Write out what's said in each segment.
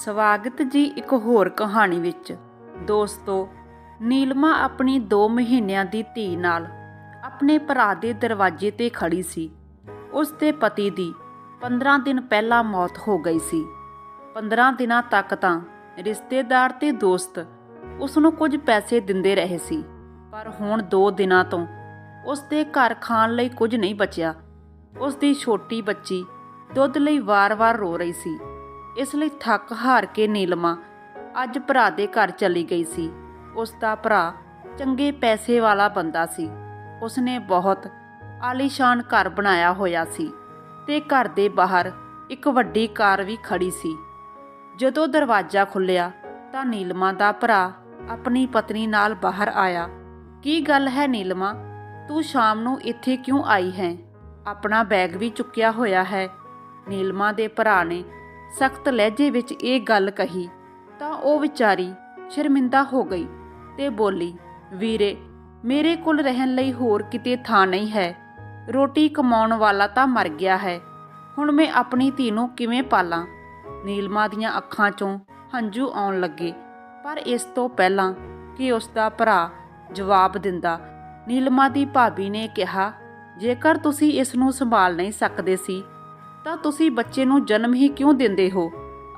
ਸਵਾਗਤ ਜੀ ਇੱਕ ਹੋਰ ਕਹਾਣੀ ਵਿੱਚ। ਦੋਸਤੋ, ਨੀਲਮਾ ਆਪਣੀ 2 ਮਹੀਨਿਆਂ ਦੀ ਧੀ ਨਾਲ ਆਪਣੇ ਭਰਾ ਦੇ ਦਰਵਾਜ਼ੇ ਤੇ ਖੜੀ ਸੀ। ਉਸ ਦੇ ਪਤੀ ਦੀ 15 ਦਿਨ ਪਹਿਲਾਂ ਮੌਤ ਹੋ ਗਈ ਸੀ। 15 ਦਿਨਾਂ ਤੱਕ ਤਾਂ ਰਿਸ਼ਤੇਦਾਰ ਤੇ ਦੋਸਤ ਉਸ ਨੂੰ ਕੁਝ ਪੈਸੇ ਦਿੰਦੇ ਰਹੇ ਸੀ, ਪਰ ਹੁਣ 2 ਦਿਨਾਂ ਤੋਂ ਉਸ ਦੇ ਘਰ ਖਾਣ ਲਈ ਕੁਝ ਨਹੀਂ ਬਚਿਆ। ਉਸ ਦੀ ਛੋਟੀ ਬੱਚੀ ਦੁੱਧ ਲਈ ਵਾਰ-ਵਾਰ ਰੋ ਰਹੀ ਸੀ। ਇਸ ਲਈ ਥੱਕ ਹਾਰ ਕੇ ਨੀਲਮਾ ਅੱਜ ਭਰਾ ਦੇ ਘਰ ਚਲੀ ਗਈ ਸੀ। ਉਸ ਦਾ ਭਰਾ ਚੰਗੇ ਪੈਸੇ ਵਾਲਾ ਬੰਦਾ ਸੀ। ਉਸਨੇ ਬਹੁਤ ਆਲੀਸ਼ਾਨ ਘਰ ਬਣਾਇਆ ਹੋਇਆ ਸੀ ਤੇ ਘਰ ਦੇ ਬਾਹਰ ਇੱਕ ਵੱਡੀ ਕਾਰ ਵੀ ਖੜੀ ਸੀ। ਜਦੋਂ ਦਰਵਾਜ਼ਾ ਖੁੱਲਿਆ ਤਾਂ ਨੀਲਮਾ ਦਾ ਭਰਾ ਆਪਣੀ ਪਤਨੀ ਨਾਲ ਬਾਹਰ ਆਇਆ। ਕੀ ਗੱਲ ਹੈ ਨੀਲਮਾ? ਤੂੰ ਸ਼ਾਮ ਨੂੰ ਇੱਥੇ ਕਿਉਂ ਆਈ ਹੈ? ਆਪਣਾ ਬੈਗ ਵੀ ਚੁੱਕਿਆ ਹੋਇਆ ਹੈ। ਨੀਲਮਾ ਦੇ ਭਰਾ ਨੇ ਸਖਤ ਲਹਿਜੇ ਵਿੱਚ ਇਹ ਗੱਲ ਕਹੀ, ਤਾਂ ਉਹ ਵਿਚਾਰੀ ਸ਼ਰਮਿੰਦਾ ਹੋ ਗਈ ਤੇ ਬੋਲੀ, ਵੀਰੇ, ਮੇਰੇ ਕੋਲ ਰਹਿਣ ਲਈ ਹੋਰ ਕਿਤੇ ਥਾਂ ਨਹੀਂ ਹੈ। ਰੋਟੀ ਕਮਾਉਣ ਵਾਲਾ ਤਾਂ ਮਰ ਗਿਆ ਹੈ। ਹੁਣ ਮੈਂ ਆਪਣੀ ਧੀ ਨੂੰ ਕਿਵੇਂ ਪਾਲਾਂ? ਨੀਲਮਾ ਦੀਆਂ ਅੱਖਾਂ 'ਚੋਂ ਹੰਝੂ ਆਉਣ ਲੱਗੇ, ਪਰ ਇਸ ਤੋਂ ਪਹਿਲਾਂ ਕਿ ਉਸ ਦਾ ਭਰਾ ਜਵਾਬ ਦਿੰਦਾ, ਨੀਲਮਾ ਦੀ ਭਾਬੀ ਨੇ ਕਿਹਾ, ਜੇਕਰ ਤੁਸੀਂ ਇਸ ਨੂੰ ਸੰਭਾਲ ਨਹੀਂ ਸਕਦੇ ਸੀ ਤਾਂ ਤੁਸੀਂ ਬੱਚੇ ਨੂੰ ਜਨਮ ਹੀ ਕਿਉਂ ਦਿੰਦੇ ਹੋ?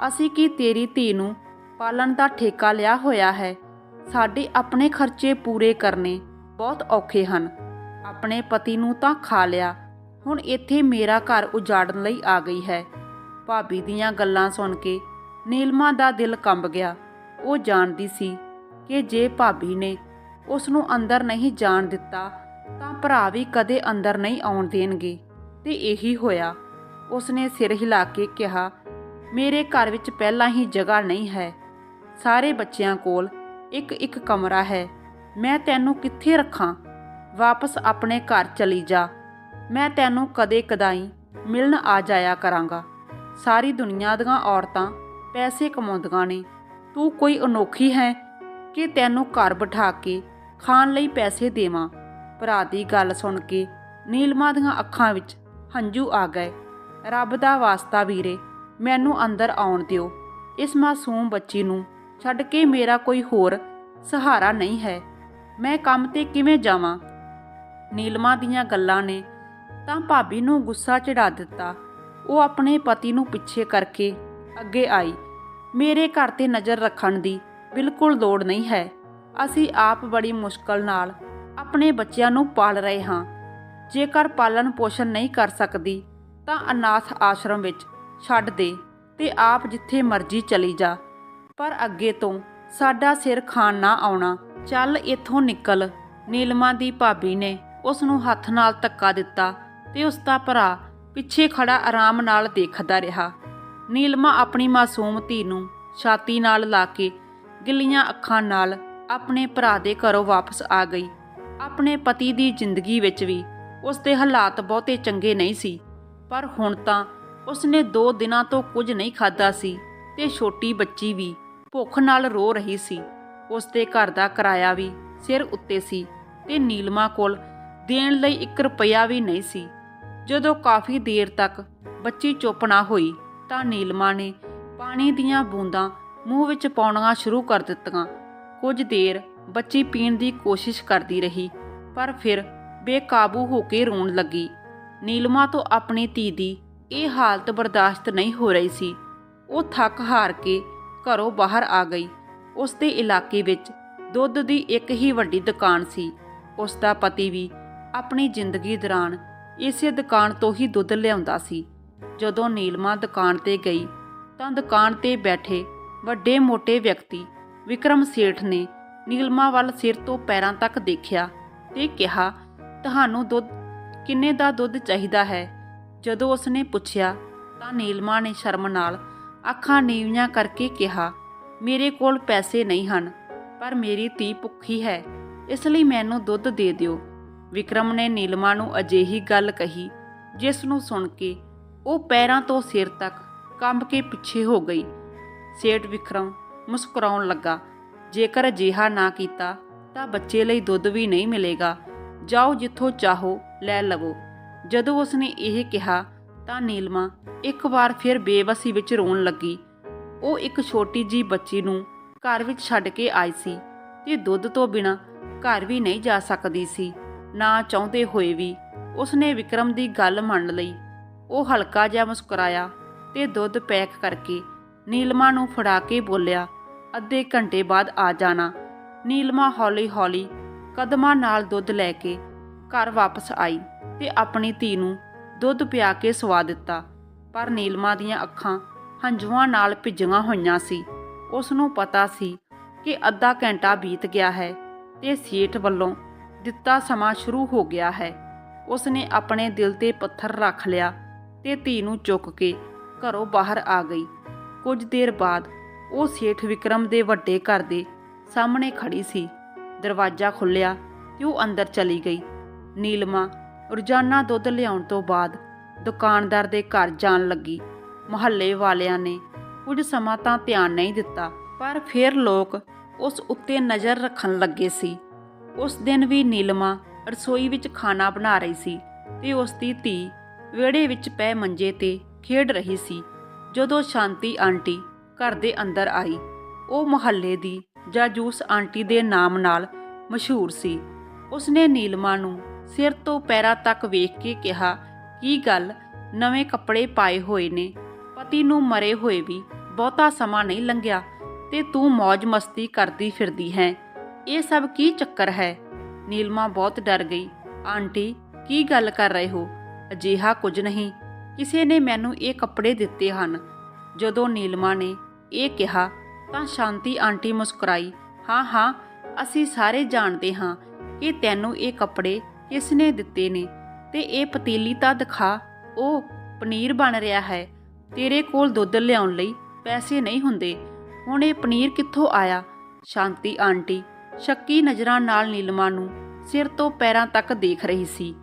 ਅਸੀਂ ਕੀ ਤੇਰੀ ਧੀ ਨੂੰ ਪਾਲਣ ਦਾ ਠੇਕਾ ਲਿਆ ਹੋਇਆ ਹੈ? ਸਾਡੇ ਆਪਣੇ ਖਰਚੇ ਪੂਰੇ ਕਰਨੇ ਬਹੁਤ ਔਖੇ ਹਨ। ਆਪਣੇ ਪਤੀ ਨੂੰ ਤਾਂ ਖਾ ਲਿਆ। ਹੁਣ ਇੱਥੇ ਮੇਰਾ ਘਰ ਉਜਾੜਨ ਲਈ ਆ ਗਈ ਹੈ। ਭਾਬੀ ਦੀਆਂ ਗੱਲਾਂ ਸੁਣ ਕੇ ਨੀਲਮਾ ਦਾ ਦਿਲ ਕੰਬ ਗਿਆ। ਉਹ ਜਾਣਦੀ ਸੀ ਕਿ ਜੇ ਭਾਬੀ ਨੇ ਉਸ ਨੂੰ ਅੰਦਰ ਨਹੀਂ ਜਾਣ ਦਿੱਤਾ, ਤਾਂ ਭਰਾ ਵੀ ਕਦੇ ਅੰਦਰ ਨਹੀਂ ਆਉਣ ਦੇਣਗੇ। ਤੇ ਇਹੀ ਹੋਇਆ। ਉਸਨੇ ਸਿਰ ਹਿਲਾ ਕੇ ਕਿਹਾ, ਮੇਰੇ ਘਰ ਵਿੱਚ ਪਹਿਲਾਂ ਹੀ ਜਗ੍ਹਾ ਨਹੀਂ ਹੈ। ਸਾਰੇ ਬੱਚਿਆਂ ਕੋਲ ਇੱਕ ਇੱਕ ਕਮਰਾ ਹੈ। ਮੈਂ ਤੈਨੂੰ ਕਿੱਥੇ ਰੱਖਾਂ? ਵਾਪਸ ਆਪਣੇ ਘਰ ਚਲੀ ਜਾ। ਮੈਂ ਤੈਨੂੰ ਕਦੇ ਕਦਾਈ ਮਿਲਣ ਆ ਜਾਇਆ ਕਰਾਂਗਾ। ਸਾਰੀ ਦੁਨੀਆ ਦੀਆਂ ਔਰਤਾਂ ਪੈਸੇ ਕਮਾਉਂਦੀਆਂ ਨੇ। ਤੂੰ ਕੋਈ ਅਨੋਖੀ ਹੈ ਕਿ ਤੈਨੂੰ ਘਰ ਬਿਠਾ ਕੇ ਖਾਣ ਲਈ ਪੈਸੇ ਦੇਵਾਂ? ਭਰਾ ਦੀ ਗੱਲ ਸੁਣ ਕੇ ਨੀਲਮਾ ਦੀਆਂ ਅੱਖਾਂ ਵਿੱਚ ਹੰਝੂ ਆ ਗਏ। ਰੱਬ ਦਾ ਵਾਸਤਾ ਵੀਰੇ, ਮੈਨੂੰ ਅੰਦਰ ਆਉਣ ਦਿਓ। ਇਸ ਮਾਸੂਮ ਬੱਚੀ ਨੂੰ ਛੱਡ ਕੇ ਮੇਰਾ ਕੋਈ ਹੋਰ ਸਹਾਰਾ ਨਹੀਂ ਹੈ। ਮੈਂ ਕੰਮ ਤੇ ਕਿਵੇਂ ਜਾਵਾਂ? ਨੀਲਮਾ ਦੀਆਂ ਗੱਲਾਂ ਨੇ ਤਾਂ ਭਾਬੀ ਨੂੰ ਗੁੱਸਾ ਚੜਾ ਦਿੱਤਾ। ਉਹ ਆਪਣੇ ਪਤੀ ਨੂੰ ਪਿੱਛੇ ਕਰਕੇ ਅੱਗੇ ਆਈ। ਮੇਰੇ ਘਰ ਤੇ ਨਜ਼ਰ ਰੱਖਣ ਦੀ ਬਿਲਕੁਲ ਲੋੜ ਨਹੀਂ ਹੈ। ਅਸੀਂ ਆਪ ਬੜੀ ਮੁਸ਼ਕਲ ਨਾਲ ਆਪਣੇ ਬੱਚਿਆਂ ਨੂੰ ਪਾਲ ਰਹੇ ਹਾਂ। ਜੇਕਰ ਪਾਲਣ ਪੋਸ਼ਣ ਨਹੀਂ ਕਰ ਸਕਦੀ ਤਾਂ ਅਨਾਥ ਆਸ਼ਰਮ ਵਿੱਚ ਛੱਡ ਦੇ ਤੇ ਆਪ ਜਿੱਥੇ ਮਰਜ਼ੀ ਚਲੀ ਜਾ। ਪਰ ਅੱਗੇ ਤੋਂ ਸਾਡਾ ਸਿਰ ਖਾਣ ਨਾ ਆਉਣਾ, ਚੱਲ ਇੱਥੋਂ ਨਿਕਲ। ਨੀਲਮਾ ਦੀ ਭਾਬੀ ਨੇ ਉਸ ਨੂੰ ਹੱਥ ਨਾਲ ਧੱਕਾ ਦਿੱਤਾ ਤੇ ਉਸ ਦਾ ਭਰਾ ਪਿੱਛੇ ਖੜਾ ਆਰਾਮ ਨਾਲ ਦੇਖਦਾ ਰਿਹਾ। ਨੀਲਮਾ ਆਪਣੀ ਮਾਸੂਮ ਧੀ ਨੂੰ ਛਾਤੀ ਨਾਲ ਲਾ ਕੇ ਗਿੱਲੀਆਂ ਅੱਖਾਂ ਨਾਲ ਆਪਣੇ ਭਰਾ ਦੇ ਘਰੋਂ ਵਾਪਸ ਆ ਗਈ। ਆਪਣੇ ਪਤੀ ਦੀ ਜ਼ਿੰਦਗੀ ਵਿੱਚ ਵੀ ਉਸ ਦੇ ਹਾਲਾਤ ਬਹੁਤੇ ਚੰਗੇ ਨਹੀਂ ਸੀ। ਪਰ ਹੁਣ ਤਾਂ ਉਸਨੇ 2 ਦਿਨਾਂ ਤੋਂ ਕੁਝ ਨਹੀਂ ਖਾਦਾ ਸੀ ਤੇ ਛੋਟੀ ਬੱਚੀ ਵੀ ਭੁੱਖ ਨਾਲ ਰੋ ਰਹੀ ਸੀ। ਉਸਦੇ ਘਰ ਦਾ ਕਿਰਾਇਆ ਵੀ ਸਿਰ ਉੱਤੇ ਸੀ ਤੇ ਨੀਲਮਾ ਕੋਲ ਦੇਣ ਲਈ 1 ਰੁਪਿਆ ਵੀ ਨਹੀਂ ਸੀ। ਜਦੋਂ ਕਾਫੀ ਦੇਰ ਤੱਕ ਬੱਚੀ ਚੁੱਪ ਨਾ ਹੋਈ ਤਾਂ ਨੀਲਮਾ ਨੇ ਪਾਣੀ ਦੀਆਂ ਬੂੰਦਾਂ ਮੂੰਹ ਵਿੱਚ ਪਾਉਣੀਆਂ ਸ਼ੁਰੂ ਕਰ ਦਿੱਤੀਆਂ। ਕੁਝ ਦੇਰ ਬੱਚੀ ਪੀਣ ਦੀ ਕੋਸ਼ਿਸ਼ ਕਰਦੀ ਰਹੀ, ਪਰ ਫਿਰ ਬੇਕਾਬੂ ਹੋ ਕੇ ਰੋਣ ਲੱਗੀ। ਨੀਲਮਾ ਤੋਂ ਆਪਣੀ ਧੀ ਦੀ ਇਹ ਹਾਲਤ ਬਰਦਾਸ਼ਤ ਨਹੀਂ ਹੋ ਰਹੀ ਸੀ। ਉਹ ਥੱਕ ਹਾਰ ਕੇ ਘਰੋਂ ਬਾਹਰ ਆ ਗਈ। ਉਸ ਦੇ ਇਲਾਕੇ ਵਿੱਚ ਦੁੱਧ ਦੀ ਇੱਕ ਹੀ ਵੱਡੀ ਦੁਕਾਨ ਸੀ। ਉਸ ਦਾ ਪਤੀ ਵੀ ਆਪਣੀ ਜ਼ਿੰਦਗੀ ਦੌਰਾਨ ਇਸੇ ਦੁਕਾਨ ਤੋਂ ਹੀ ਦੁੱਧ ਲਿਆਉਂਦਾ ਸੀ। ਜਦੋਂ ਨੀਲਮਾ ਦੁਕਾਨ ਤੇ ਗਈ, ਤਾਂ ਦੁਕਾਨ ਤੇ ਬੈਠੇ ਵੱਡੇ ਮੋਟੇ ਵਿਅਕਤੀ ਵਿਕਰਮ ਸੇਠ ਨੇ ਨੀਲਮਾ ਵੱਲ ਸਿਰ ਤੋਂ ਪੈਰਾਂ ਤੱਕ ਦੇਖਿਆ ਤੇ ਕਿਹਾ, ਤੁਹਾਨੂੰ ਦੁੱਧ ਕਿੰਨੇ ਦਾ ਦੁੱਧ ਚਾਹੀਦਾ ਹੈ? ਜਦੋਂ ਉਸਨੇ ਪੁੱਛਿਆ, ਤਾਂ ਨੀਲਮਾ ਨੇ ਸ਼ਰਮ ਨਾਲ ਅੱਖਾਂ ਨੀਵੀਆਂ ਕਰਕੇ ਕਿਹਾ, ਮੇਰੇ ਕੋਲ ਪੈਸੇ ਨਹੀਂ ਹਨ, ਪਰ ਮੇਰੀ ਧੀ ਭੁੱਖੀ ਹੈ, ਇਸ ਲਈ ਮੈਨੂੰ ਦੁੱਧ ਦੇ ਦਿਓ। ਵਿਕਰਮ ਨੇ ਨੀਲਮਾ ਨੂੰ ਅਜਿਹੀ ਗੱਲ ਕਹੀ, ਜਿਸ ਨੂੰ ਸੁਣ ਕੇ ਉਹ ਪੈਰਾਂ ਤੋਂ ਸਿਰ ਤੱਕ ਕੰਬ ਕੇ ਪਿੱਛੇ ਹੋ ਗਈ। ਸੇਠ ਵਿਕਰਮ ਮੁਸਕਰਾਉਣ ਲੱਗਾ, ਜੇਕਰ ਅਜਿਹਾ ਨਾ ਕੀਤਾ, ਤਾਂ ਬੱਚੇ ਲਈ ਦੁੱਧ ਵੀ ਨਹੀਂ ਮਿਲੇਗਾ। ਜਾਓ ਜਿੱਥੋਂ ਚਾਹੋ, ਲੈ ਲਵੋ। ਜਦੋਂ ਉਸਨੇ ਇਹ ਕਿਹਾ ਤਾਂ ਨੀਲਮਾ ਇੱਕ ਵਾਰ ਫਿਰ ਬੇਵਸੀ ਵਿੱਚ ਰੋਣ ਲੱਗੀ। ਉਹ ਇੱਕ ਛੋਟੀ ਜੀ ਬੱਚੀ ਨੂੰ ਘਰ ਵਿੱਚ ਛੱਡ ਕੇ ਆਈ ਸੀ ਤੇ ਦੁੱਧ ਤੋਂ ਬਿਨਾਂ ਘਰ ਵੀ ਨਹੀਂ ਜਾ ਸਕਦੀ ਸੀ। ਨਾ ਚਾਹੁੰਦੇ ਹੋਏ ਵੀ ਉਸਨੇ ਵਿਕਰਮ ਦੀ ਗੱਲ ਮੰਨ ਲਈ। ਉਹ ਹਲਕਾ ਜਿਹਾ ਮੁਸਕਰਾਇਆ ਤੇ ਦੁੱਧ ਪੈਕ ਕਰਕੇ ਨੀਲਮਾ ਨੂੰ ਫੜਾ ਕੇ ਬੋਲਿਆ, ਅੱਧੇ ਘੰਟੇ ਬਾਅਦ ਆ ਜਾਣਾ। ਨੀਲਮਾ ਹੌਲੀ-ਹੌਲੀ ਕਦਮਾਂ ਨਾਲ ਦੁੱਧ ਲੈ ਕੇ ਘਰ ਵਾਪਸ ਆਈ ਤੇ ਆਪਣੀ ਧੀ ਨੂੰ ਦੁੱਧ ਪਿਆ ਕੇ ਸਵਾ ਦਿੱਤਾ। ਪਰ ਨੀਲਮਾ ਦੀਆਂ ਅੱਖਾਂ ਹੰਝੂਆਂ ਨਾਲ ਭਿੱਜੀਆਂ ਹੋਈਆਂ ਸੀ। ਉਸ ਨੂੰ ਪਤਾ ਸੀ ਕਿ ਅੱਧਾ ਘੰਟਾ ਬੀਤ ਗਿਆ ਹੈ ਤੇ ਸੇਠ ਵੱਲੋਂ ਦਿੱਤਾ ਸਮਾਂ ਸ਼ੁਰੂ ਹੋ ਗਿਆ ਹੈ। ਉਸ ਨੇ ਆਪਣੇ ਦਿਲ ਤੇ ਪੱਥਰ ਰੱਖ ਲਿਆ ਤੇ ਧੀ ਨੂੰ ਚੁੱਕ ਕੇ ਘਰੋਂ ਬਾਹਰ ਆ ਗਈ। ਕੁਝ ਦੇਰ ਬਾਅਦ ਉਹ ਸੇਠ ਵਿਕਰਮ ਦੇ ਵੱਡੇ ਘਰ ਦੇ ਸਾਹਮਣੇ ਖੜੀ ਸੀ। ਦਰਵਾਜ਼ਾ ਖੁੱਲਿਆ ਤੇ ਉਹ ਅੰਦਰ ਚਲੀ ਗਈ। ਨੀਲਮਾ ਰੋਜ਼ਾਨਾ ਦੁੱਧ ਲਿਆਉਣ ਤੋਂ ਬਾਅਦ ਦੁਕਾਨਦਾਰ ਦੇ ਘਰ ਜਾਣ ਲੱਗੀ। ਮੁਹੱਲੇ ਵਾਲਿਆਂ ਨੇ ਕੁਝ ਸਮਾਂ ਤਾਂ ਧਿਆਨ ਨਹੀਂ ਦਿੱਤਾ, ਪਰ ਫਿਰ ਲੋਕ ਉਸ ਉੱਤੇ ਨਜ਼ਰ ਰੱਖਣ ਲੱਗੇ ਸੀ। ਉਸ ਦਿਨ ਵੀ ਨੀਲਮਾ ਰਸੋਈ ਵਿੱਚ ਖਾਣਾ ਬਣਾ ਰਹੀ ਸੀ ਤੇ ਉਸ ਦੀ ਧੀ ਵਿਹੜੇ ਵਿੱਚ ਪੈ ਮੰਜੇ ਤੇ ਖੇਡ ਰਹੀ ਸੀ। ਜਦੋਂ ਸ਼ਾਂਤੀ ਆਂਟੀ ਘਰ ਦੇ ਅੰਦਰ ਆਈ, ਉਹ ਮੁਹੱਲੇ ਦੀ ਜਾਜੂਸ ਆਂਟੀ ਦੇ ਨਾਮ ਨਾਲ ਮਸ਼ਹੂਰ ਸੀ। ਉਸਨੇ ਨੀਲਮਾ ਨੂੰ ਸਿਰ ਤੋਂ ਪੈਰਾਂ ਤੱਕ ਵੇਖ ਕੇ ਕਿਹਾ, ਕੀ ਗੱਲ? ਨਵੇਂ ਕੱਪੜੇ ਪਾਏ ਹੋਏ ਨੇ। ਪਤੀ ਨੂੰ ਮਰੇ ਹੋਏ ਵੀ ਬਹੁਤਾ ਸਮਾਂ ਨਹੀਂ ਲੰਘਿਆ ਤੇ ਤੂੰ ਮौज ਮਸਤੀ ਕਰਦੀ ਫਿਰਦੀ ਹੈ। ਇਹ ਸਭ ਕੀ ਚੱਕਰ ਹੈ? ਨੀਲਮਾ ਬਹੁਤ ਡਰ ਗਈ। ਆਂਟੀ, ਕੀ ਗੱਲ ਕਰ ਰਹੇ ਹੋ? ਅਜਿਹਾ ਕੁਝ ਨਹੀਂ। ਕਿਸੇ ਨੇ ਮੈਨੂੰ ਇਹ ਕੱਪੜੇ ਦਿੱਤੇ ਹਨ। ਜਦੋਂ ਨੀਲਮਾ ਨੇ ਇਹ ਕਿਹਾ ਤਾਂ ਸ਼ਾਂਤੀ ਆਂਟੀ ਮੁਸਕਰਾਈ, ਹਾਂ ਹਾਂ, ਅਸੀਂ ਸਾਰੇ ਜਾਣਦੇ ਹਾਂ ਕਿ ਤੈਨੂੰ ਇਹ ਕੱਪੜੇ ਕਿਸ ਨੇ ਦਿੱਤੇ ਨੇ ਤੇ ਇਹ ਪਤੀਲੀ ਤਾਂ ਦਿਖਾ, ਉਹ ਪਨੀਰ ਬਣ ਰਿਹਾ ਹੈ। ਤੇਰੇ ਕੋਲ ਦੁੱਧ ਲਿਆਉਣ ਲਈ ਪੈਸੇ ਨਹੀਂ ਹੁੰਦੇ। ਹੁਣ ਇਹ ਪਨੀਰ ਕਿੱਥੋਂ ਆਇਆ? ਸ਼ਾਂਤੀ ਆਂਟੀ ਸ਼ੱਕੀ ਨਜ਼ਰਾਂ ਨਾਲ ਨੀਲਮਾ ਨੂੰ ਸਿਰ ਤੋਂ ਪੈਰਾਂ ਤੱਕ ਦੇਖ ਰਹੀ ਸੀ,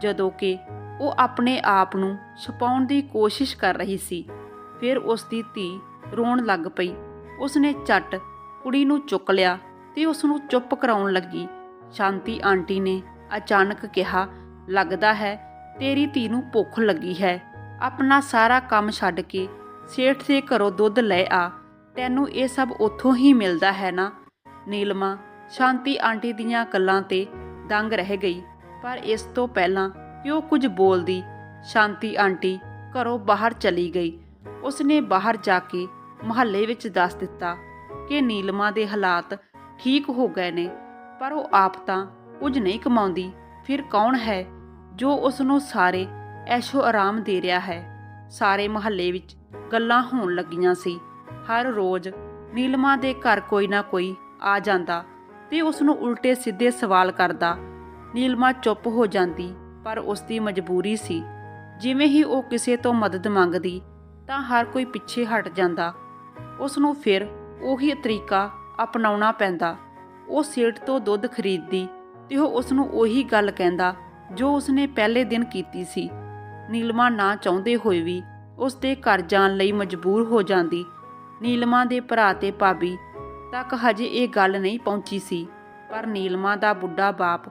ਜਦੋਂ ਕਿ ਉਹ ਆਪਣੇ ਆਪ ਨੂੰ ਛੁਪਾਉਣ ਦੀ ਕੋਸ਼ਿਸ਼ ਕਰ ਰਹੀ ਸੀ। ਫਿਰ ਉਸ ਦੀ ਧੀ ਰੋਣ ਲੱਗ ਪਈ। ਉਸਨੇ ਝੱਟ ਕੁੜੀ ਨੂੰ ਚੁੱਕ ਲਿਆ ਤੇ ਉਸ ਨੂੰ ਚੁੱਪ ਕਰਾਉਣ ਲੱਗੀ। ਸ਼ਾਂਤੀ ਆਂਟੀ ਨੇ ਅਚਾਨਕ ਕਿਹਾ, ਲੱਗਦਾ ਹੈ ਤੇਰੀ ਧੀ ਨੂੰ ਭੁੱਖ ਲੱਗੀ ਹੈ। ਆਪਣਾ ਸਾਰਾ ਕੰਮ ਛੱਡ ਕੇ ਸੇਠ ਦੇ ਘਰੋਂ ਦੁੱਧ ਲੈ ਆ। ਤੈਨੂੰ ਇਹ ਸਭ ਉੱਥੋਂ ਹੀ ਮਿਲਦਾ ਹੈ ਨਾ? ਨੀਲਮਾ ਸ਼ਾਂਤੀ ਆਂਟੀ ਦੀਆਂ ਗੱਲਾਂ ਤੇ ਦੰਗ ਰਹਿ ਗਈ, ਪਰ ਇਸ ਤੋਂ ਪਹਿਲਾਂ ਕਿ ਉਹ ਕੁਝ ਬੋਲਦੀ? ਸ਼ਾਂਤੀ ਆਂਟੀ ਘਰੋਂ ਬਾਹਰ ਚਲੀ ਗਈ। ਉਸਨੇ ਬਾਹਰ ਜਾ ਕੇ ਮੁਹੱਲੇ ਵਿੱਚ ਦੱਸ ਦਿੱਤਾ ਕਿ ਨੀਲਮਾ ਦੇ ਹਾਲਾਤ ਠੀਕ ਹੋ ਗਏ ਨੇ, ਪਰ ਉਹ ਆਪ ਤਾਂ ਕੁਝ ਨਹੀਂ ਕਮਾਉਂਦੀ। ਫਿਰ ਕੌਣ ਹੈ ਜੋ ਉਸ ਨੂੰ ਸਾਰੇ ਐਸ਼ੋ ਆਰਾਮ ਦੇ ਰਿਹਾ ਹੈ? ਸਾਰੇ ਮੁਹੱਲੇ ਵਿੱਚ ਗੱਲਾਂ ਹੋਣ ਲੱਗੀਆਂ ਸੀ। ਹਰ ਰੋਜ਼ ਨੀਲਮਾ ਦੇ ਘਰ ਕੋਈ ਨਾ ਕੋਈ ਆ ਜਾਂਦਾ ਤੇ ਉਸ ਨੂੰ ਉਲਟੇ ਸਿੱਧੇ ਸਵਾਲ ਕਰਦਾ। ਨੀਲਮਾ ਚੁੱਪ ਹੋ ਜਾਂਦੀ, ਪਰ ਉਸ ਦੀ ਮਜਬੂਰੀ ਸੀ। ਜਿਵੇਂ ਹੀ ਉਹ ਕਿਸੇ ਤੋਂ ਮਦਦ ਮੰਗਦੀ, ਤਾਂ ਹਰ ਕੋਈ ਪਿੱਛੇ ਹਟ ਜਾਂਦਾ। ਉਸ ਨੂੰ ਫਿਰ ਉਹੀ ਤਰੀਕਾ ਅਪਣਾਉਣਾ ਪੈਂਦਾ। ਉਹ ਸੇਠ ਤੋਂ ਦੁੱਧ ਖਰੀਦਦੀ ਤੇ ਉਹ ਉਸ ਨੂੰ ਉਹੀ ਗੱਲ ਕਹਿੰਦਾ ਜੋ ਉਸਨੇ ਪਹਿਲੇ ਦਿਨ ਕੀਤੀ ਸੀ। ਨੀਲਮਾ ਨਾ ਚਾਹੁੰਦੇ ਹੋਏ ਵੀ ਉਸ ਦੇ ਘਰ ਜਾਣ ਲਈ ਮਜਬੂਰ ਹੋ ਜਾਂਦੀ। ਨੀਲਮਾ ਦੇ ਭਰਾ ਤੇ ਭਾਬੀ ਤੱਕ ਹਜੇ ਇਹ ਗੱਲ ਨਹੀਂ ਪਹੁੰਚੀ ਸੀ, ਪਰ ਨੀਲਮਾ ਦਾ ਬੁੱਢਾ ਬਾਪ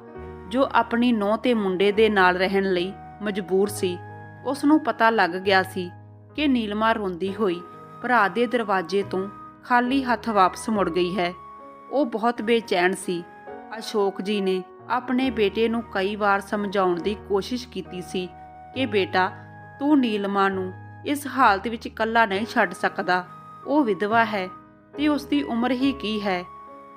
ਜੋ ਆਪਣੀ ਨੌਂ ਤੇ ਮੁੰਡੇ ਦੇ ਨਾਲ ਰਹਿਣ ਲਈ ਮਜਬੂਰ ਸੀ ਉਸ ਨੂੰ ਪਤਾ ਲੱਗ ਗਿਆ ਸੀ ਕਿ ਨੀਲਮਾ ਰੋਂਦੀ ਹੋਈ ਭਰਾ ਦੇ ਦਰਵਾਜ਼ੇ ਤੋਂ ਖਾਲੀ ਹੱਥ ਵਾਪਸ ਮੁੜ ਗਈ ਹੈ। ਉਹ ਬਹੁਤ ਬੇਚੈਨ ਸੀ। ਅਸ਼ੋਕ ਜੀ ਨੇ ਆਪਣੇ ਬੇਟੇ ਨੂੰ ਕਈ ਵਾਰ ਸਮਝਾਉਣ ਦੀ ਕੋਸ਼ਿਸ਼ ਕੀਤੀ ਸੀ ਕਿ, ਬੇਟਾ, ਤੂੰ ਨੀਲਮਾ ਨੂੰ ਇਸ ਹਾਲਤ ਵਿੱਚ ਇਕੱਲਾ ਨਹੀਂ ਛੱਡ ਸਕਦਾ। ਉਹ ਵਿਧਵਾ ਹੈ ਤੇ ਉਸ ਦੀ ਉਮਰ ਹੀ ਕੀ ਹੈ?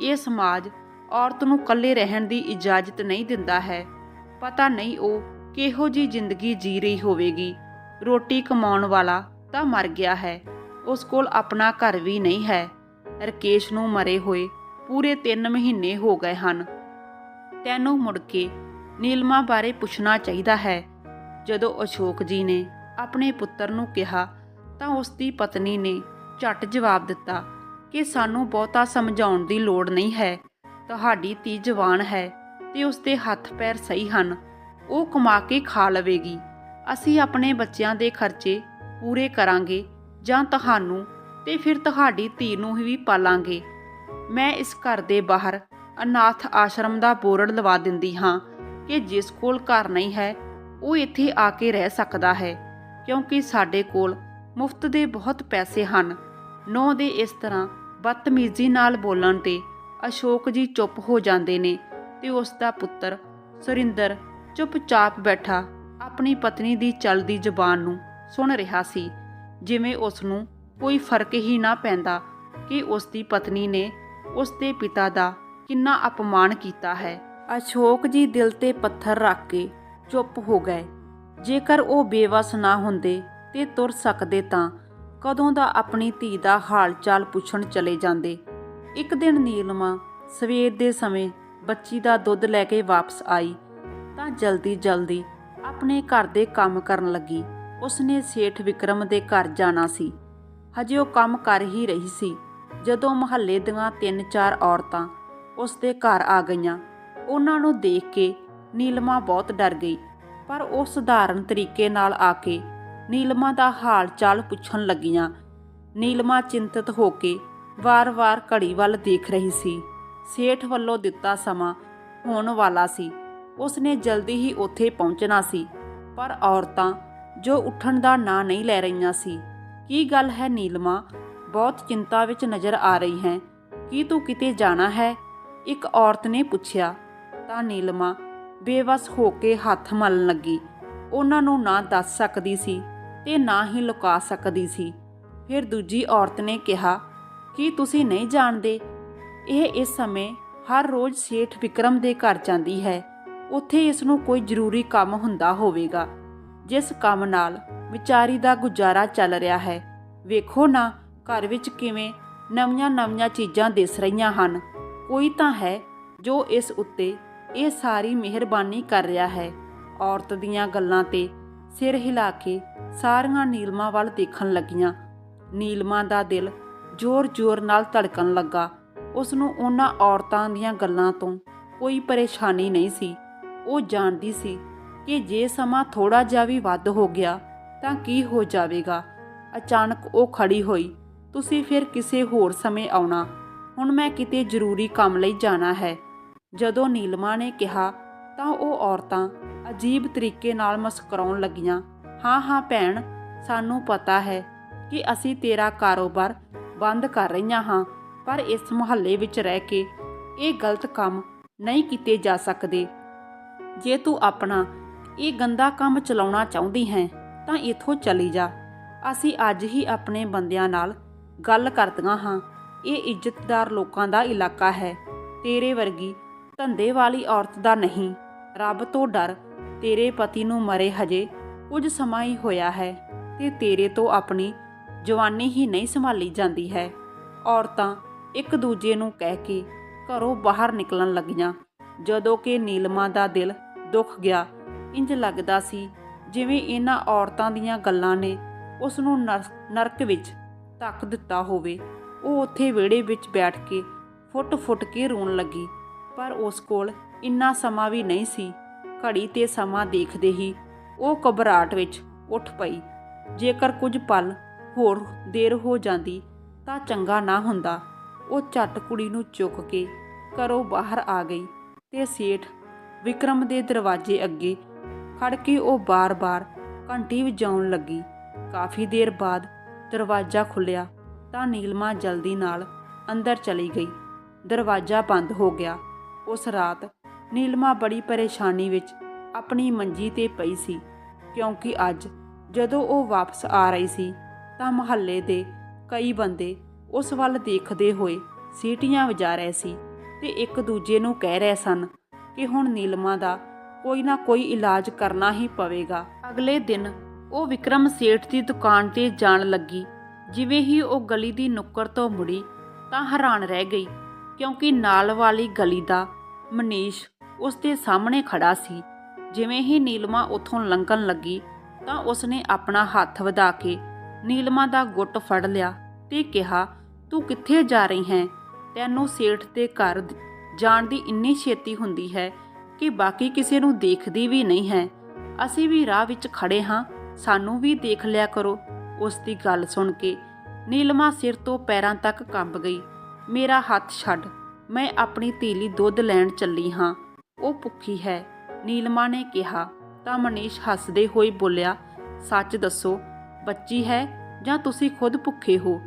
ਇਹ ਸਮਾਜ ਔਰਤ ਨੂੰ ਇਕੱਲੇ ਰਹਿਣ ਦੀ ਇਜਾਜ਼ਤ ਨਹੀਂ ਦਿੰਦਾ ਹੈ। ਪਤਾ ਨਹੀਂ ਉਹ ਕਿਹੋ ਜੀ ਜ਼ਿੰਦਗੀ ਜੀ ਰਹੀ ਹੋਵੇਗੀ। ਰੋਟੀ ਕਮਾਉਣ ਵਾਲਾ ਤਾਂ ਮਰ ਗਿਆ ਹੈ। ਉਸ ਕੋਲ ਆਪਣਾ ਘਰ ਵੀ ਨਹੀਂ ਹੈ। ਰਕੇਸ਼ ਨੂੰ ਮਰੇ ਹੋਏ ਪੂਰੇ 3 ਮਹੀਨੇ ਹੋ ਗਏ ਹਨ। ਤੈਨੂੰ ਮੁੜ ਕੇ ਨੀਲਮਾ ਬਾਰੇ ਪੁੱਛਣਾ ਚਾਹੀਦਾ ਹੈ। ਜਦੋਂ ਅਸ਼ੋਕ ਜੀ ਨੇ ਆਪਣੇ ਪੁੱਤਰ ਨੂੰ ਕਿਹਾ, ਤਾਂ ਉਸ ਦੀ ਪਤਨੀ ਨੇ ਝਟ ਜਵਾਬ ਦਿੱਤਾ ਕਿ ਸਾਨੂੰ ਬਹੁਤਾ ਸਮਝਾਉਣ ਦੀ ਲੋੜ ਨਹੀਂ ਹੈ। ਤੁਹਾਡੀ ਧੀ ਜਵਾਨ ਹੈ ਤੇ ਉਸ ਦੇ ਹੱਥ ਪੈਰ ਸਹੀ ਹਨ। ਉਹ ਕਮਾ ਕੇ ਖਾ ਲਵੇਗੀ। ਅਸੀਂ ਆਪਣੇ ਬੱਚਿਆਂ ਦੇ ਖਰਚੇ ਪੂਰੇ ਕਰਾਂਗੇ। ਜਾਂ ਤੁਹਾਨੂੰ ਤੇ ਫਿਰ ਤੁਹਾਡੀ ਧੀ ਨੂੰ ਵੀ ਪਾਲਾਂਗੇ। ਮੈਂ ਇਸ ਘਰ ਦੇ ਬਾਹਰ ਅਨਾਥ ਆਸ਼ਰਮ ਦਾ ਬੋਰਡ ਲਵਾ ਦਿੰਦੀ ਹਾਂ ਕਿ ਜਿਸ ਕੋਲ ਘਰ ਨਹੀਂ ਹੈ, ਉਹ ਇੱਥੇ ਆ ਕੇ ਰਹਿ ਸਕਦਾ ਹੈ, ਕਿਉਂਕਿ ਸਾਡੇ ਕੋਲ ਮੁਫਤ ਦੇ ਬਹੁਤ ਪੈਸੇ ਹਨ। ਨੌ ਦੇ ਇਸ ਤਰ੍ਹਾਂ ਬਦਤਮੀਜ਼ੀ ਨਾਲ ਬੋਲਣ ਤੇ ਅਸ਼ੋਕ ਜੀ ਚੁੱਪ ਹੋ ਜਾਂਦੇ ਨੇ ਤੇ ਉਸ ਦਾ ਪੁੱਤਰ ਸੁਰਿੰਦਰ ਚੁੱਪਚਾਪ ਬੈਠਾ ਆਪਣੀ ਪਤਨੀ ਦੀ ਚਲਦੀ ਜ਼ੁਬਾਨ ਨੂੰ ਸੁਣ ਰਿਹਾ ਸੀ। ਜਿਵੇਂ ਉਸ ਨੂੰ ਕੋਈ ਫ਼ਰਕ ਹੀ ਨਾ ਪੈਂਦਾ ਕਿ ਉਸ ਦੀ ਪਤਨੀ ਨੇ ਉਸ ਦੇ ਪਿਤਾ ਦਾ ਕਿੰਨਾ ਅਪਮਾਨ ਕੀਤਾ ਹੈ। ਅਸ਼ੋਕ ਜੀ ਦਿਲ ਤੇ ਪੱਥਰ ਰੱਖ ਕੇ ਚੁੱਪ ਹੋ ਗਏ। ਜੇਕਰ ਉਹ ਬੇਵਸ ਨਾ ਹੁੰਦੇ ਤੇ ਤੁਰ ਸਕਦੇ ਤਾਂ ਕਦੋਂ ਦਾ ਆਪਣੀ ਧੀ ਦਾ ਹਾਲ ਚਾਲ ਪੁੱਛਣ ਚਲੇ ਜਾਂਦੇ। ਇੱਕ ਦਿਨ ਨੀਲਮਾ ਸਵੇਰ ਦੇ ਸਮੇਂ ਬੱਚੀ ਦਾ ਦੁੱਧ ਲੈ ਕੇ ਵਾਪਸ ਆਈ ਤਾਂ ਜਲਦੀ ਜਲਦੀ ਆਪਣੇ ਘਰ ਦੇ ਕੰਮ ਕਰਨ ਲੱਗੀ। ਉਸਨੇ ਸੇਠ ਵਿਕਰਮ ਦੇ ਘਰ ਜਾਣਾ ਸੀ। ਹਜੇ ਉਹ ਕੰਮ ਕਰ ਹੀ ਰਹੀ ਸੀ। ਜਦੋਂ ਮਹੱਲੇ ਦੀਆਂ ਤਿੰਨ ਚਾਰ ਔਰਤਾਂ ਉਸ ਦੇ ਘਰ ਆ ਗਈਆਂ, ਉਹਨਾਂ ਨੂੰ ਦੇਖ ਕੇ ਨੀਲਮਾ ਬਹੁਤ ਡਰ ਗਈ। ਪਰ ਉਹ ਸਧਾਰਨ ਤਰੀਕੇ ਨਾਲ ਆ ਕੇ ਨੀਲਮਾ ਦਾ ਹਾਲ ਚਾਲ ਪੁੱਛਣ ਲੱਗੀਆਂ। ਨੀਲਮਾ ਚਿੰਤਤ ਹੋ ਕੇ ਵਾਰ-ਵਾਰ ਘੜੀ ਵੱਲ ਦੇਖ ਰਹੀ ਸੀ। ਸੇਠ ਵੱਲੋਂ ਦਿੱਤਾ ਸਮਾਂ ਹੋਣ ਵਾਲਾ ਸੀ। ਉਸਨੇ ਜਲਦੀ ਹੀ ਉੱਥੇ ਪਹੁੰਚਣਾ ਸੀ। ਪਰ ਔਰਤਾਂ ਜੋ ਉੱਠਣ ਦਾ ਨਾਂ ਨਹੀਂ ਲੈ ਰਹੀਆਂ ਸੀ। ਕੀ ਗੱਲ ਹੈ ਨੀਲਮਾ? ਬਹੁਤ ਚਿੰਤਾ ਵਿੱਚ ਨਜ਼ਰ ਆ ਰਹੀ ਹੈ। ਕੀ ਤੂੰ ਕਿਤੇ ਜਾਣਾ ਹੈ? ਇੱਕ ਔਰਤ ਨੇ ਪੁੱਛਿਆ। ਤਾਂ ਨੀਲਮਾ ਬੇਵਸ ਹੋ ਕੇ ਹੱਥ ਮਲਣ ਲੱਗੀ। ਉਹਨਾਂ ਨੂੰ ਨਾ ਦੱਸ ਸਕਦੀ ਸੀ ਤੇ ਨਾ ਹੀ ਲੁਕਾ ਸਕਦੀ ਸੀ। ਫਿਰ ਦੂਜੀ ਔਰਤ ਨੇ ਕਿਹਾ, ਕੀ ਤੁਸੀਂ ਨਹੀਂ ਜਾਣਦੇ? ਇਹ ਇਸ ਸਮੇਂ ਹਰ ਰੋਜ਼ ਸੇਠ ਵਿਕਰਮ ਦੇ ਘਰ ਜਾਂਦੀ ਹੈ। ਉੱਥੇ ਇਸ ਨੂੰ ਕੋਈ ਜ਼ਰੂਰੀ ਕੰਮ ਹੁੰਦਾ ਹੋਵੇਗਾ। ਜਿਸ ਕੰਮ ਨਾਲ ਵਿਚਾਰੀ ਦਾ ਗੁਜ਼ਾਰਾ ਚੱਲ ਰਿਹਾ ਹੈ। ਵੇਖੋ ਨਾ, ਘਰ ਵਿੱਚ ਕਿਵੇਂ ਨਵੀਆਂ-ਨਵੀਆਂ ਚੀਜ਼ਾਂ ਦਿਸ ਰਹੀਆਂ ਹਨ। ਕੋਈ ਤਾਂ ਹੈ ਜੋ ਇਸ ਉੱਤੇ ਇਹ ਸਾਰੀ ਮਿਹਰਬਾਨੀ ਕਰ ਰਿਹਾ ਹੈ। ਔਰਤ ਦੀਆਂ ਗੱਲਾਂ ਤੇ ਸਿਰ ਹਿਲਾ ਕੇ ਸਾਰੀਆਂ ਨੀਲਮਾ ਵੱਲ ਦੇਖਣ ਲੱਗੀਆਂ। ਨੀਲਮਾ ਦਾ ਦਿਲ ਜ਼ੋਰ-ਜ਼ੋਰ ਨਾਲ ਧੜਕਣ ਲੱਗਾ। ਉਸ ਨੂੰ ਉਹਨਾਂ ਔਰਤਾਂ ਦੀਆਂ ਗੱਲਾਂ ਤੋਂ ਕੋਈ ਪਰੇਸ਼ਾਨੀ ਨਹੀਂ ਸੀ। ਉਹ ਜਾਣਦੀ ਸੀ ਕਿ ਜੇ ਸਮਾਂ ਥੋੜਾ ਜਿਹਾ ਵੀ ਵੱਧ ਹੋ ਗਿਆ, ਤਾਂ ਕੀ ਹੋ ਜਾਵੇਗਾ? ਅਚਾਨਕ ਉਹ ਖੜੀ ਹੋਈ, ਤੁਸੀਂ ਫਿਰ ਕਿਸੇ ਹੋਰ ਸਮੇਂ ਆਉਣਾ। ਹੁਣ ਮੈਂ ਕਿਤੇ ਜ਼ਰੂਰੀ ਕੰਮ ਲਈ ਜਾਣਾ ਹੈ। ਜਦੋਂ ਨੀਲਮਾ ਨੇ ਕਿਹਾ, ਤਾਂ ਉਹ ਔਰਤਾਂ ਅਜੀਬ ਤਰੀਕੇ ਨਾਲ ਮੁਸਕਰਾਉਣ ਲੱਗੀਆਂ। ਹਾਂ ਹਾਂ ਭੈਣ, ਸਾਨੂੰ ਪਤਾ ਹੈ ਕਿ ਅਸੀਂ ਤੇਰਾ ਕਾਰੋਬਾਰ ਬੰਦ ਕਰ ਰਹੀਆਂ ਹਾਂ, ਪਰ ਇਸ ਮੁਹੱਲੇ ਵਿੱਚ ਰਹਿ ਕੇ ਇਹ ਗਲਤ ਕੰਮ ਨਹੀਂ ਕੀਤੇ ਜਾ ਸਕਦੇ। ਜੇ ਤੂੰ ਆਪਣਾ ਇਹ ਗੰਦਾ ਕੰਮ ਚਲਾਉਣਾ ਚਾਹੁੰਦੀ ਹੈ, ਤਾਂ ਇੱਥੋਂ ਚਲੀ ਜਾ। ਅਸੀਂ ਅੱਜ ਹੀ ਆਪਣੇ ਬੰਦਿਆਂ ਨਾਲ ਗੱਲ ਕਰਦੀਆਂ ਹਾਂ। ਇਹ ਇੱਜ਼ਤਦਾਰ ਲੋਕਾਂ ਦਾ ਇਲਾਕਾ ਹੈ। ਤੇਰੇ ਵਰਗੀ ਧੰਦੇ ਵਾਲੀ ਔਰਤ ਦਾ ਨਹੀਂ। ਰੱਬ ਤੋਂ ਡਰ, ਤੇਰੇ ਪਤੀ ਨੂੰ ਮਰੇ ਹਜੇ ਕੁਝ ਸਮਾਂ ਹੀ ਹੋਇਆ ਹੈ ਤੇ ਤੇਰੇ ਤੋਂ ਆਪਣੀ ਜਵਾਨੀ ਹੀ ਨਹੀਂ ਸੰਭਾਲੀ ਜਾਂਦੀ ਹੈ। ਔਰਤਾਂ ਇੱਕ ਦੂਜੇ ਨੂੰ ਕਹਿ ਕੇ ਘਰੋਂ ਬਾਹਰ ਨਿਕਲਣ ਲੱਗੀਆਂ। ਜਦੋਂ ਕਿ ਨੀਲਮਾ ਦਾ ਦਿਲ ਦੁੱਖ ਗਿਆ ਇੰਜ ਲੱਗਦਾ ਸੀ ਜਿਵੇਂ ਇਹਨਾਂ ਔਰਤਾਂ ਦੀਆਂ ਗੱਲਾਂ ਨੇ ਉਸ ਨੂੰ ਨਰ- ਨਰਕ ਵਿੱਚ ਧੱਕ ਦਿੱਤਾ ਹੋਵੇ। ਉਹ ਉੱਥੇ ਵਿਹੜੇ ਵਿੱਚ ਬੈਠ ਕੇ ਫੁੱਟ-ਫੁੱਟ ਕੇ ਰੋਣ ਲੱਗੀ, ਪਰ ਉਸ ਕੋਲ ਇੰਨਾ ਸਮਾਂ ਵੀ ਨਹੀਂ ਸੀ। ਘੜੀ ਤੇ ਸਮਾਂ ਦੇਖਦੇ ਹੀ ਉਹ ਘਬਰਾਹਟ ਵਿੱਚ ਉੱਠ ਪਈ। ਜੇਕਰ ਕੁਝ ਪਲ ਹੋਰ ਦੇਰ ਹੋ ਜਾਂਦੀ ਤਾਂ ਚੰਗਾ ਨਾ ਹੁੰਦਾ। ਉਹ ਝੱਟ ਕੁੜੀ ਨੂੰ ਚੁੱਕ ਕੇ ਘਰੋਂ ਬਾਹਰ ਆ ਗਈ ਤੇ ਸੇਠ ਵਿਕਰਮ ਦੇ ਦਰਵਾਜ਼ੇ ਅੱਗੇ ਖੜ ਕੇ ਉਹ ਬਾਰ-ਬਾਰ ਘੰਟੀ ਵਜਾਉਣ ਲੱਗੀ। ਕਾਫੀ ਦੇਰ ਬਾਅਦ ਦਰਵਾਜ਼ਾ ਖੁੱਲਿਆ ਤਾਂ ਨੀਲਮਾ ਜਲਦੀ ਨਾਲ ਅੰਦਰ ਚਲੀ ਗਈ। ਦਰਵਾਜ਼ਾ ਬੰਦ ਹੋ ਗਿਆ। ਉਸ ਰਾਤ ਨੀਲਮਾ ਬੜੀ ਪਰੇਸ਼ਾਨੀ ਵਿੱਚ ਆਪਣੀ ਮੰਜੀ ਤੇ ਪਈ ਸੀ ਕਿਉਂਕਿ ਅੱਜ ਜਦੋਂ ਉਹ ਵਾਪਸ ਆ ਰਹੀ ਸੀ ਤਾਂ ਮੁਹੱਲੇ ਦੇ ਕਈ ਬੰਦੇ ਉਸ ਵੱਲ ਦੇਖਦੇ ਹੋਏ ਸੀਟੀਆਂ ਵਜਾ ਰਹੇ ਸੀ ਤੇ ਇੱਕ ਦੂਜੇ ਨੂੰ ਕਹਿ ਰਹੇ ਸਨ ਕਿ ਹੁਣ ਨੀਲਮਾ ਦਾ ਕੋਈ ਨਾ ਕੋਈ ਇਲਾਜ ਕਰਨਾ ਹੀ ਪਵੇਗਾ। ਅਗਲੇ ਦਿਨ ਉਹ ਵਿਕਰਮ ਸੇਠ ਦੀ ਦੁਕਾਨ ਤੇ ਜਾਣ ਲੱਗੀ। ਜਿਵੇਂ ਹੀ ਉਹ ਗਲੀ ਦੀ ਨੁੱਕਰ ਤੋਂ ਮੁੜੀ ਤਾਂ ਹੈਰਾਨ ਰਹਿ ਗਈ, ਕਿਉਂਕਿ ਨਾਲ ਵਾਲੀ ਗਲੀ ਦਾ ਮਨੀਸ਼ ਉਸ ਦੇ ਸਾਹਮਣੇ ਖੜਾ ਸੀ। ਜਿਵੇਂ ਹੀ ਨੀਲਮਾ ਉੱਥੋਂ ਲੰਘਣ ਲੱਗੀ ਤਾਂ ਉਸਨੇ ਆਪਣਾ ਹੱਥ ਵਧਾ ਕੇ ਨੀਲਮਾ ਦਾ ਗੁੱਟ ਫੜ ਲਿਆ ਤੇ ਕਿਹਾ, ਤੂੰ ਕਿੱਥੇ ਜਾ ਰਹੀ ਹੈ? ਤੈਨੂੰ ਸੇਠ ਦੇ ਘਰ ਜਾਣ ਦੀ ਇੰਨੀ ਛੇਤੀ ਹੁੰਦੀ ਹੈ। ਕਿ ਬਾਕੀ ਕਿਸੇ ਨੂੰ ਦੇਖਦੀ ਵੀ ਨਹੀਂ ਹੈ। ਅਸੀਂ ਵੀ ਰਾਹ ਵਿੱਚ ਖੜੇ ਹਾਂ। ਸਾਨੂੰ ਵੀ ਦੇਖ ਲਿਆ ਕਰੋ। ਉਸ ਦੀ ਗੱਲ ਸੁਣ ਕੇ ਨੀਲਮਾ ਸਿਰ ਤੋਂ ਪੈਰਾਂ ਤੱਕ ਕੰਬ ਗਈ। ਮੇਰਾ ਹੱਥ ਛੱਡ। ਮੈਂ ਆਪਣੀ ਧੀ ਲਈ ਦੁੱਧ ਲੈਣ ਚੱਲੀ ਹਾਂ। ਉਹ ਭੁੱਖੀ ਹੈ। ਨੀਲਮਾ ਨੇ ਕਿਹਾ। ਤਾਂ ਮਨੀਸ਼ ਹੱਸਦੇ ਹੋਏ ਬੋਲਿਆ, ਸੱਚ ਦੱਸੋ, ਬੱਚੀ ਹੈ ਜਾਂ ਤੁਸੀਂ ਖੁਦ ਭੁੱਖੇ ਹੋ?